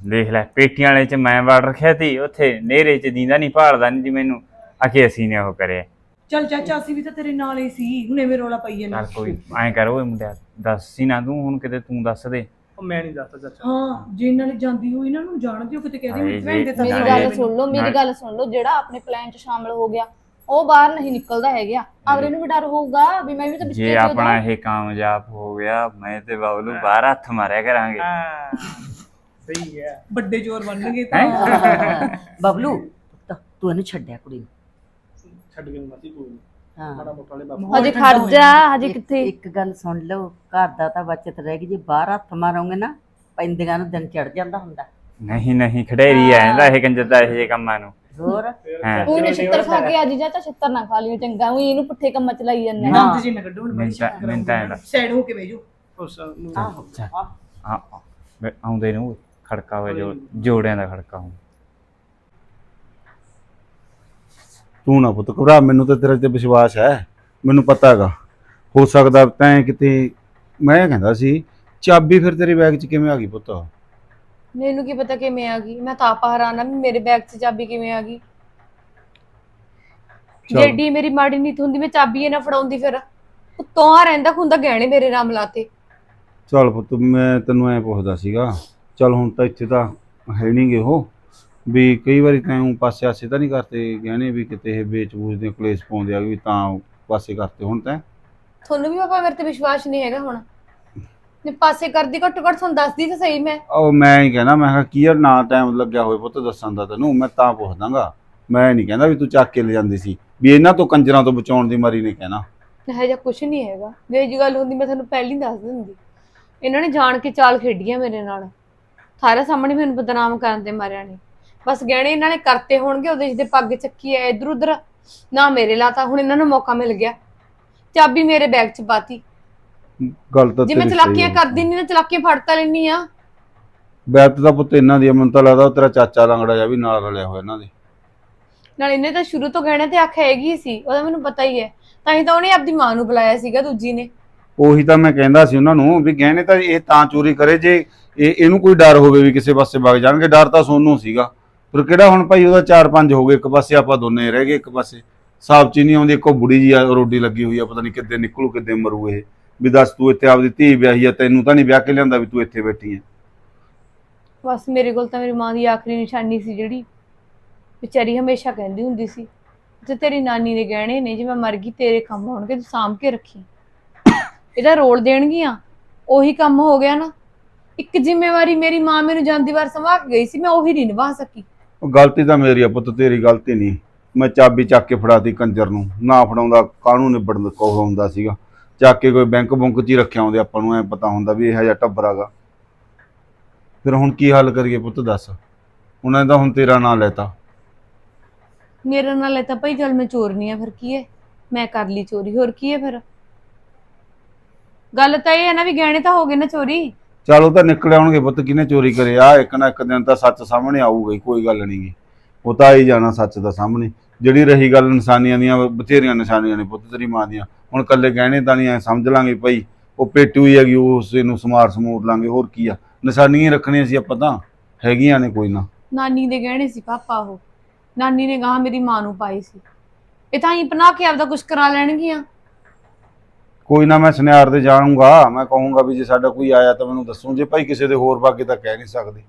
ਦੇਖ ਲੈ ਪੇਟੀਆਂ ਵਾਲੇ ਚ ਮੈਂ ਵੜ ਰੱਖਿਆ ਸੀ ਉੱਥੇ ਨੇਰੇ ਚ ਦੀਂਦਾ ਨਹੀਂ ਭਾਲਦਾ ਨਹੀਂ ਜੀ ਮੈਨੂੰ। ਆਖੇ ਅਸੀਂ ਨੇ ਉਹ ਕਰਿਆ। ਚੱਲ ਚਾਚਾ ਅਸੀਂ ਵੀ ਤਾਂ ਤੇਰੇ ਨਾਲ ਹੀ ਸੀ ਹੁਣ ਐਵੇਂ ਰੋਲਾ ਪਾਈ ਜਾਂਦੇ ਚੱਲ ਕੋਈ ਐਂ ਕਰ ਓਏ ਮੁੰਡਿਆ ਦੱਸ ਹੀ ਨਾ ਤੂੰ ਹੁਣ ਕਿਤੇ ਤੂੰ ਦੱਸ ਦੇ। ਉਹ ਮੈਂ ਨਹੀਂ ਦੱਸਦਾ ਚਾਚਾ। ਹਾਂ ਜੇ ਇਹਨਾਂ ਨੇ ਜਾਂਦੀ ਹੋਈ ਇਹਨਾਂ ਨੂੰ ਜਾਣ ਦਿਓ ਕਿਤੇ ਕਹਦੇ ਮੇਰੀ ਭੈਣ ਦੇ ਜੀ, ਤਾਂ ਮੇਰੀ ਗੱਲ ਸੁਣ ਲਓ ਮੇਰੀ ਗੱਲ ਸੁਣ ਲਓ ਜਿਹੜਾ ਆਪਣੇ ਪਲਾਨ 'ਚ ਸ਼ਾਮਲ ਹੋ ਗਿਆ ਉਹ ਬਾਹਰ ਨਹੀਂ ਨਿਕਲਦਾ ਹੈਗਾ ਅਗਲੇ ਨੂੰ ਵੀ ਡਰ ਹੋਊਗਾ ਵੀ ਮੈਂ ਵੀ ਤਾਂ ਜੇ ਵਿੱਚੇ ਆਪਣਾ ਇਹ ਕਾਮਯਾਬ ਹੋ ਗਿਆ ਮੈਂ ਤੇ ਬਾਬਲੂ ਬਾਹਰ ਹੱਥ ਮਾਰਿਆ ਕਰਾਂਗੇ। ਹਾਂ ਸਹੀ ਹੈ। ਵੱਡੇ ਚੋਰ ਬਣਨਗੇ ਹੈਂ? ਬਬਲੂ ਪੁੱਤ, ਤੂੰ ਇਹਨੂੰ ਛੱਡਿਆ ਕੁੜੀ ਨੂੰ। ਛੱਡ ਕੇ ਮਾਸੀ ਕੋਈ ਨਹੀਂ ਹਾਂ। ਮਾੜਾ ਮੋਟਾ ਵਾਲੇ ਬਾਪੂ ਹਜੇ ਇੱਕ- ਕਿੱਥੇ? ਇੱਕ ਗੱਲ ਸੁਣ ਲਓ ਘਰ ਦਾ ਤਾਂ ਬਚਤ ਰਹਿ ਗਈ ਜੇ ਬਾਹਰ ਹੱਥ ਮਾਰੋਗੇ ਨਾ ਪੈਂਦੀਆਂ ਨੂੰ ਦਿਨ ਚੜ ਜਾਂਦਾ ਹੁੰਦਾ। ਨਹੀਂ ਨਹੀਂ ਖੜੇਰੀ ਆ ਜਾਂਦਾ ਇਹ ਕੰਜਰ ਦਾ ਇਹ ਕੰਮਾਂ ਨੂੰ। ਹੋਰ? ਹਾਂ। ਕੋਈ ਨਾ ਛਿੱਤਰ ਖਾ ਕੇ ਅੱਜ ਜਾ ਤਾਂ ਛਿੱਤਰ ਨਾ ਖਾ ਲਿਓ ਚੰਗਾ ਉਹ ਇਹਨੂੰ ਪੁੱਠੇ ਕੰਮਾਂ ਚ ਲਾਈ ਜਾਂਦੇ ਆ। ਦੰਦ ਜੀ ਨਾ ਕੱਢੋ ਇਹਦਾ ਸਾਈਡ ਹੋ ਕੇ ਬੈਜੋ ਉਸ ਨੂੰ ਆਹੋ ਅੱਛਾ। ਆਹ, ਆ ਆ, ਵੇ ਆਉਂਦੇ ਨੂੰ ਖੜਕਾ ਹੋਇਆ ਜੋ ਜੋੜਿਆਂ ਦਾ ਖੜਕਾ ਹੋ ਤੂੰ ਨਾ ਪੁੱਤ ਘਬਰਾ ਮੈਨੂੰ ਤਾਂ ਤੇਰੇ ਤੇ ਵਿਸ਼ਵਾਸ ਹੈ ਮੈਨੂੰ ਪਤਾ ਹੈਗਾ। ਹੋ ਸਕਦਾ ਤੈਂ ਕਿਤੇ ਮੈਂ ਕਹਿੰਦਾ ਸੀ ਚਾਬੀ ਫਿਰ ਤੇਰੇ ਬੈਗ 'ਚ ਕਿਵੇਂ ਆ ਗਈ ਪੁੱਤ? ਮੈਨੂੰ ਕੀ ਪਤਾ ਕਿਵੇਂ ਆ ਗਈ? ਮੈਂ ਤਾਂ ਆਪ ਹੈਰਾਨ ਆ ਮੇਰੇ ਬੈਗ 'ਚ ਚਾਬੀ ਕਿਵੇਂ ਆ ਗਈ? ਚੱਲ। ਜੇਡੀ ਮੇਰੀ ਮਾੜੀ ਨੀਤ ਹੁੰਦੀ ਮੈਂ ਚਾਬੀ ਇਹ ਨਾ ਫੜਾਉਂਦੀ ਫਿਰ। ਉੱਤੋਂ ਆ ਰਹਿੰਦਾ ਹੁੰਦਾ ਗਹਿਣੇ ਮੇਰੇ ਨਾਮ ਲਾਤੇ। ਚੱਲ ਪੁੱਤ ਮੈਂ ਤੈਨੂੰ ਐ ਪੁੱਛਦਾ ਸੀਗਾ ਚੱਲ ਹੁਣ ਤਾਂ ਇੱਥੇ ਤਾਂ ਹੈ ਨਹੀਂਗੇ ਉਹ। ਵੀ ਕਈ ਵਾਰੀ ਤੈਨੂੰ ਪਾਸੇ ਆਸੇ ਤਾਂ ਨਹੀਂ ਕਰਤੇ ਗਹਿਣੇ ਵੀ ਕਿਤੇ ਇਹ ਵੇਚ ਬੂਝਦੇ ਕਲੇਸ਼ ਪਾਉਂਦੇ ਆ ਵੀ ਤਾਂ ਪਾਸੇ ਕਰਤੇ ਹੁਣ ਤੈਂ। ਤੁਹਾਨੂੰ ਵੀ ਪਾਪਾ ਮੇਰੇ ਤੇ ਵਿਸ਼ਵਾਸ ਨਹੀਂ ਹੈਗਾ ਹੁਣ। ਜੇ ਪਾਸੇ ਕਰਦੀ ਘੱਟੋ ਘੱਟ ਤੁਹਾਨੂੰ ਦੱਸਦੀ ਤਾਂ ਸਹੀ ਮੈਂ। ਉਹ ਮੈਂ ਹੀ ਕਹਿਣਾ ਮੈਂ ਕਿਹਾ ਕੀ ਯਾਰ ਨਾ ਟਾਈਮ ਲੱਗਿਆ ਹੋਵੇ ਪੁੱਤ ਦੱਸਣ ਦਾ ਤੈਨੂੰ ਮੈਂ ਤਾਂ ਪੁੱਛਦਾਗਾ ਮੈਂ ਨਹੀਂ ਕਹਿੰਦਾ ਵੀ ਤੂੰ ਚੱਕ ਕੇ ਲੈ ਜਾਂਦੀ ਸੀ ਵੀ ਇਹਨਾਂ ਤੋਂ ਕੰਜਰਾਂ ਤੋਂ ਬਚਾਉਣ ਦੀ ਮਾਰੀ ਨੇ ਕਹਿਣਾ। ਇਹ ਜਿਹਾ ਕੁਝ ਨਹੀਂ ਹੈਗਾ। ਜੇ ਜੀ ਗੱਲ ਹੁੰਦੀ ਮੈਂ ਤੁਹਾਨੂੰ ਪਹਿਲਾਂ ਹੀ ਦੱਸ ਦਿੰਦੀ। ਇਹਨਾਂ ਨੇ ਜਾਣ ਕੇ ਚਾਲ ਖੇਡੀਆਂ ਮੇਰੇ ਨਾਲ। ਸਾਰੇ ਸਾਹਮਣੇ ਮੈਨੂੰ ਬਦਨਾਮ ਕਰਨ ਦੇ ਮਾਰਿਆ ਨੇ। ਬਸ ਗਹਿਣੇ ਇਹਨਾਂ ਨੇ ਕਰਤੇ ਹੋਣਗੇ ਉਹਦੇ ਜਿਹਦੇ ਪੱਗ ਚੱਕੀ ਐ ਇਧਰ ਉਧਰ ਨਾ ਮੇਰੇ ਲਾਤਾ ਹੁਣ ਇਹਨਾਂ ਨੂੰ ਮੌਕਾ ਮਿਲ ਗਿਆ। ਚਾਬੀ ਮੇਰੇ ਬੈਗ 'ਚ ਪਾਤੀ। ਗੱਲ ਤਾਂ ਜੇ ਮੈਂ ਤੇਰੀ ਚਲਾਕੀਆਂ ਹੈ। ਕਰਦੀ ਨਹੀਂ ਨਾ ਚਲਾਕੀਆਂ ਫੜਤਾ ਲੈਣੀ ਆ। ਬੈਤ ਦਾ ਪੁੱਤ ਇਹਨਾਂ ਦੀ ਆ, ਮੈਨੂੰ ਤਾਂ ਲੱਗਦਾ ਉਹ ਤੇਰਾ ਚਾਚਾ ਲੰਗੜਾ ਜਾ ਵੀ ਨਾਲ ਰਲਿਆ ਹੋਇਆ ਇਹਨਾਂ ਦੇ। ਨਾਲ ਇਹਨੇ ਤਾਂ ਸ਼ੁਰੂ ਤੋਂ ਗਹਿਣੇ ਤੇ ਅੱਖ ਹੈਗੀ ਸੀ ਉਹਦਾ ਮੈਨੂੰ ਪਤਾ ਹੀ ਹੈ ਤਾਂ ਹੀ ਤਾਂ ਉਹਨੇ ਆਪਦੀ ਮਾਂ ਨੂੰ ਬੁਲਾਇਆ ਸੀਗਾ ਦੂਜੀ ਨੇ। ਉਹੀ ਤਾਂ ਮੈਂ ਕਹਿੰਦਾ ਸੀ ਉਹਨਾਂ ਨੂੰ ਵੀ ਗਹਿਣੇ ਤਾਂ ਇਹ ਤਾਂ ਚੋਰੀ ਕਰੇ ਜੇ ਇਹ ਇਹਨੂੰ ਕੋਈ ਡਰ ਹੋਵੇ ਵੀ ਕਿਸੇ ਪਾਸੇ ਵਗ ਜਾਣਗੇ ਡਰ ਤਾਂ ਸੋਨੂੰ ਸੀਗਾ। ਪਰ ਕਿਹੜਾ ਹੁਣ ਭਾਈ ਉਹਦਾ 4-5 ਹੋ ਗਏ, ਇੱਕ ਪਾਸੇ ਆਪਾਂ ਦੋਨੇ ਰਹਿ ਗਏ, ਇੱਕ ਪਾਸੇ। ਸਾਬ ਚ ਆਉਂਦੀ, ਇੱਕੋ ਬੁੜੀ ਜੀ ਆ, ਰੋਡੀ ਲੱਗੀ ਹੋਈ ਆ, ਪਤਾ ਨਹੀਂ ਕਿੱਦੇ ਨਿਕਲੂ, ਕਿੱਦੇ ਮਰੂ ਇਹ। ਵੀ ਦੱਸ ਤੂੰ ਇੱਥੇ ਆਪਦੀ ਧੀ ਵਿਆਹੀ ਆ, ਤੈਨੂੰ ਤਾਂ ਨਹੀਂ ਵਿਆਹ ਕੇ ਲਿਆਂਦਾ ਵੀ ਤੂੰ ਇੱਥੇ ਬੈਠੀ ਆ। ਬਸ ਮੇਰੇ ਕੋਲ ਤਾਂ ਮੇਰੀ ਮਾਂ ਦੀ ਆਖਰੀ ਨਿਸ਼ਾਨੀ ਸੀ ਜਿਹੜੀ। ਵਿਚਾਰੀ ਹਮੇਸ਼ਾ ਕਹਿੰਦੀ ਹੁੰਦੀ ਸੀ, ਜੇ ਤੇਰੀ ਨਾਨੀ ਦੇ ਗਹਿਣੇ ਨੇ, ਜੇ ਮੈਂ ਮਰ ਗਈ, ਤੇਰੇ ਕੰਮ ਹੋਣਗੇ, ਤੂੰ ਸਾਂਭ ਕੇ ਰੱਖੀ। ਇਹਦਾ ਰੋਲ ਦੇਣਗੀਆਂ, ਉਹੀ ਕੰਮ ਹੋ ਗਿਆ ਨਾ। ਇੱਕ ਜ਼ਿੰਮੇਵਾਰੀ ਮੇਰੀ ਮਾਂ ਮੈਨੂੰ ਜਾਂਦੀ ਵਾਰ ਸੰਭਾਲ ਕੇ ਗਈ ਸੀ, ਮੈਂ ਉਹੀ ਨਹੀਂ ਨਿਭਾ ਸਕੀ। ਉਹ ਗਲਤੀ ਤਾਂ ਮੇਰੀ ਆ ਪੁੱਤ, ਤੇਰੀ ਗਲਤੀ ਨਹੀਂ। ਮੈਂ ਚਾਬੀ ਚੱਕ ਕੇ ਫੜਾਤੀ ਕੰਜਰ ਨੂੰ। ਨਾ ਫੜਾਉਂਦਾ, ਕਾਹਨੂੰ ਨਿਬੜਨ ਕੋ ਹੁੰਦਾ ਸੀਗਾ। ਚੱਕ ਕੇ ਕੋਈ ਬੈਂਕ ਬੁੰਕ 'ਚ ਹੀ ਰੱਖਿਆ ਹੁੰਦੇ ਆਪਾਂ ਨੂੰ ਐ ਪਤਾ ਹੁੰਦਾ ਵੀ ਇਹ ਜਿਹਾ ਟੱਬਰ ਹੈਗਾ। ਫਿਰ ਹੁਣ ਕੀ ਹੱਲ ਕਰੀਏ ਪੁੱਤ, ਦੱਸ? ਉਹਨਾਂ ਨੇ ਤਾਂ ਹੁਣ ਤੇਰਾ ਨਾਂ ਲੈਤਾ। ਮੇਰੇ ਨਾਲ ਇਹ ਤਾਂ ਭਾਈ ਚੱਲ ਮੈਂ ਚੋਰ ਨਹੀਂ ਆ, ਫਿਰ ਕੀ ਹੈ ਮੈਂ ਕਰ ਲਈ ਚੋਰੀ, ਹੋਰ ਕੀ ਹੈ ਫਿਰ? ਗੱਲ ਤਾਂ ਇਹ ਹੈ ਨਾ ਵੀ ਗਹਿਣੇ ਤਾਂ ਹੋ ਗਏ ਨਾ ਚੋਰੀ। ਚਲ ਉਹ ਤਾਂ ਨਿਕਲ ਆਉਣਗੇ ਪੁੱਤ, ਕਿਹਨੇ ਚੋਰੀ ਕਰੇ? ਇੱਕ ਨਾ ਇੱਕ ਦਿਨ ਤਾਂ ਸੱਚ ਸਾਹਮਣੇ ਆਊਗਾ ਹੀ, ਕੋਈ ਗੱਲ ਨਹੀਂ ਗੀ। ਉਹ ਤਾਂ ਆ ਹੀ ਜਾਣਾ ਸੱਚ ਦਾ ਸਾਹਮਣੇ। ਜਿਹੜੀ ਰਹੀ ਗੱਲ ਨਿਸ਼ਾਨੀਆਂ ਦੀਆਂ, ਬਥੇਰੀਆਂ ਨਿਸ਼ਾਨੀਆਂ ਨੇ ਪੁੱਤ ਤੇਰੀ ਮਾਂ ਦੀਆਂ। ਹੁਣ ਕੱਲੇ ਗਹਿਣੇ ਤਾਂ ਨਹੀਂ, ਐ ਸਮਝ ਲਾਂਗੇ ਭਾਈ, ਉਹ ਪੇਟੀ ਹੋਈ ਹੈਗੀ, ਉਸ ਨੂੰ ਸਮਾਰ ਸਮੂਰ ਲਾਂਗੇ, ਹੋਰ ਕੀ ਆ? ਨਿਸ਼ਾਨੀਆਂ ਹੀ ਰੱਖਣੀਆਂ ਸੀ ਆਪਾਂ ਤਾਂ, ਹੈਗੀਆਂ ਨੇ ਕੋਈ ਨਾ। ਨਾਨੀ ਦੇ ਗਹਿਣੇ ਸੀ ਪਾਪਾ ਉਹ। ਨਾਨੀ ਨੇ ਗਾਹ ਮੇਰੀ ਮਾਂ ਨੂੰ ਪਾਈ ਸੀ। ਇਹ ਤਾਂ ਹੀ ਬਣਾ ਕੇ ਆਪਦਾ ਕੁਝ ਕਰਾ ਲੈਣਗੀਆਂ। ਕੋਈ ਨਾ ਮੈਂ ਸੁਨਿਆਰ ਦੇ ਜਾਣੂੰਗਾ ਮੈਂ ਕਹੂੰਗਾ ਵੀ ਜੇ ਸਾਡਾ ਕੋਈ ਆਇਆ ਤਾਂ ਮੈਨੂੰ ਦੱਸੋ ਜੇ ਭਾਈ ਕਿਸੇ ਦੇ ਹੋਰ ਬਾਗੇ ਤਾਂ ਕਹਿ ਨਹੀਂ ਸਕਦੇ।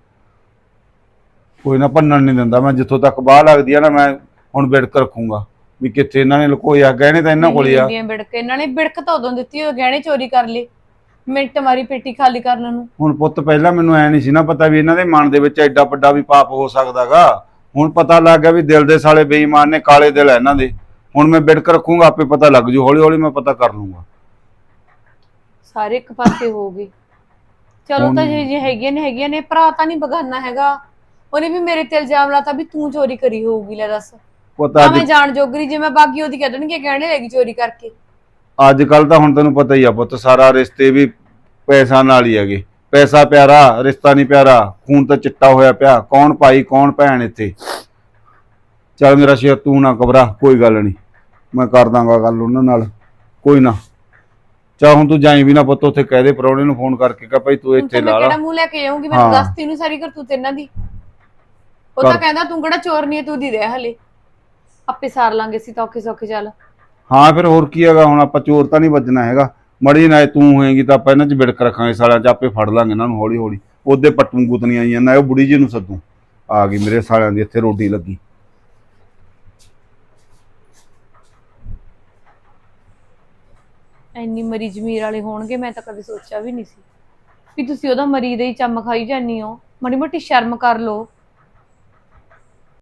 ਕੋਈ ਨਾ ਭੰਨਣ ਨਹੀਂ ਦਿੰਦਾ ਮੈਂ ਜਿੱਥੋਂ ਤੱਕ ਬਾਹ ਲੱਗਦੀ ਆ ਨਾ ਮੈਂ ਹੁਣ ਬਿੜਕ ਰੱਖੂੰਗਾ ਵੀ ਕਿੱਥੇ ਇਹਨਾਂ ਨੇ ਲੁਕੋਇਆ ਗਹਿਣੇ ਤਾਂ ਇਹਨਾਂ ਕੋਲ ਆ। ਬਿੜਕ ਇਹਨਾਂ ਨੇ ਬਿੜਕ ਤਾਂ ਉਦੋਂ ਦਿੱਤੀ ਉਹ ਗਹਿਣੇ ਚੋਰੀ ਕਰ ਲਏ ਮਿੰਟ ਮਾਰੀ ਪੇਟੀ ਖਾਲੀ ਕਰਨ ਨੂੰ। ਹੁਣ ਪੁੱਤ ਪਹਿਲਾਂ ਮੈਨੂੰ ਐ ਨਹੀਂ ਸੀ ਨਾ ਪਤਾ ਵੀ ਇਹਨਾਂ ਦੇ ਮਨ ਦੇ ਵਿੱਚ ਐਡਾ ਵੱਡਾ ਵੀ ਪਾਪ ਹੋ ਸਕਦਾਗਾ। ਹੁਣ ਪਤਾ ਲੱਗ ਗਿਆ ਵੀ ਦਿਲ ਦੇ ਸਾਲੇ ਬੇਈਮਾਨ ਨੇ ਕਾਲੇ ਦਿਲ ਹੈ ਇਹਨਾਂ ਦੇ। ਹੁਣ ਮੈਂ ਬਿੜਕ ਰੱਖੂੰਗਾ ਆਪੇ ਪਤਾ ਲੱਗ ਜੂ ਹੌਲੀ ਹੌਲੀ ਮੈਂ ਪਤਾ ਕਰ ਲੂੰਗਾ। ਸਾਰੇ ਇੱਕ ਪਾਸੇ ਹੋ ਗਏ ਚਲੋ ਤਾਂ ਜੇ ਜੇ ਹੈਗੀਆਂ ਨੇ ਹੈਗੀਆਂ ਨੇ ਭਰਾ ਤਾਂ ਨਹੀਂ ਬਗਾਨਾ ਹੈਗਾ। ਉਹਨੇ ਵੀ ਮੇਰੇ ਤੇ ਇਲਜ਼ਾਮ ਲਾਤਾ ਵੀ ਤੂੰ ਚੋਰੀ ਕਰੀ ਹੋਊਗੀ ਲੈ ਦੱਸ। ਪਤਾ ਮੈਂ ਜਾਣ ਜੋਗਰੀ ਜੇ ਮੈਂ ਬਾਗੀ ਉਹਦੀ ਕਹਿ ਦੇਣਗੇ ਗਹਿਣੇ ਲੈ ਗਈ ਚੋਰੀ ਕਰਕੇ। ਅੱਜ ਕੱਲ ਤਾਂ ਹੁਣ ਤੈਨੂੰ ਪਤਾ ਹੀ ਆ ਪੁੱਤ ਸਾਰਾ ਰਿਸ਼ਤੇ ਵੀ ਪੈਸਾ ਨਾਲ ਹੀ ਹੈਗੇ। ਪੈਸਾ ਪਿਆਰਾ ਰਿਸ਼ਤਾ ਨਹੀਂ ਪਿਆਰਾ ਖੂਨ ਤਾਂ ਚਿੱਟਾ ਹੋਇਆ ਪਿਆ। ਕੌਣ ਭਾਈ ਕੌਣ ਭੈਣ ਇੱਥੇ? ਚੱਲ ਮੇਰਾ ਸ਼ੇਰ ਤੂੰ ਨਾ ਘਬਰਾ ਕੋਈ ਗੱਲ ਨਹੀਂ। ਮੈਂ ਕਰ ਦਾਂਗਾ ਗੱਲ ਉਹਨਾਂ ਨਾਲ। ਕੋਈ ਨਾ। ਚਾ ਹੁਣ ਤੂੰ ਜਾਈ ਵੀ ਨਾ ਪੁੱਤ ਉੱਥੇ ਕਹਿ ਦੇ ਪ੍ਰਾਹੁਣੇ ਨੂੰ ਫੋਨ ਕਰਕੇ ਕਹ ਭਾਈ ਤੂੰ ਇੱਥੇ ਲਾ ਲਾ ਕਿਹੜਾ ਮੂੰਹ ਲੈ ਕੇ ਆਉਂਗੀ ਮੈਨੂੰ ਹਾਂ। ਦੱਸਤੀ ਨੂੰ ਸਾਰੀ ਕਰਤੂਤ ਇਹਨਾਂ ਦੀ। ਉਹ ਤਾਂ ਕਰ- ਕਹਿੰਦਾ ਤੂੰ ਕਿਹੜਾ ਚੋਰ ਨਹੀਂ ਹੈ, ਤੂੰ ਦੀ ਦੇ ਹਲੇ। ਆਪੇ ਸਾਰ ਲਾਂਗੇ ਅਸੀਂ ਤਾਂ ਔਖੇ ਸੌਖੇ ਚੱਲ। ਹਾਂ ਫਿਰ ਹੋਰ ਕੀ ਹੈਗਾ? ਹੁਣ ਆਪਾਂ ਚੋਰ ਤਾਂ ਨਹੀਂ ਵੱਜਣਾ ਹੈਗਾ। ਮੜੀ ਨਾ ਤੂੰ ਹੋਏਗੀ ਤਾਂ ਆਪਾਂ ਇਹਨਾਂ 'ਚ ਵਿੜਕ ਰੱਖਾਂਗੇ ਸਾਲਿਆਂ 'ਚ ਆਪੇ ਫੜ ਲਾਂਗੇ ਇਹਨਾਂ ਨੂੰ ਹੌਲੀ ਹੌਲੀ ਉਹਦੇ ਪੱਟੂ ਗੁੱਤਨੀਆਂ ਆਈਆਂ ਨਾ ਉਹ ਬੁੜੀ ਜੀ ਨੂੰ ਸੱਦੂ। ਆ ਗਈ ਮੇਰੇ ਸਾਲਿਆਂ ਦੀ ਇੱਥੇ ਰੋਟੀ ਲੱਗੀ। ਇੰਨੀ ਮਰੀ ਜ਼ਮੀਰ ਵਾਲੇ ਹੋਣਗੇ, ਮੈਂ ਤਾਂ ਕਦੇ ਸੋਚਿਆ ਵੀ ਨਹੀਂ ਸੀ। ਵੀ ਤੁਸੀਂ ਉਹਦਾ ਮਰੀ ਦੇ ਹੀ ਚੰਮ ਖਾਈ ਜਾਂਦੀ ਹੋ। ਮਾੜੀ ਮੋਟੀ ਸ਼ਰਮ ਕਰ ਲਓ।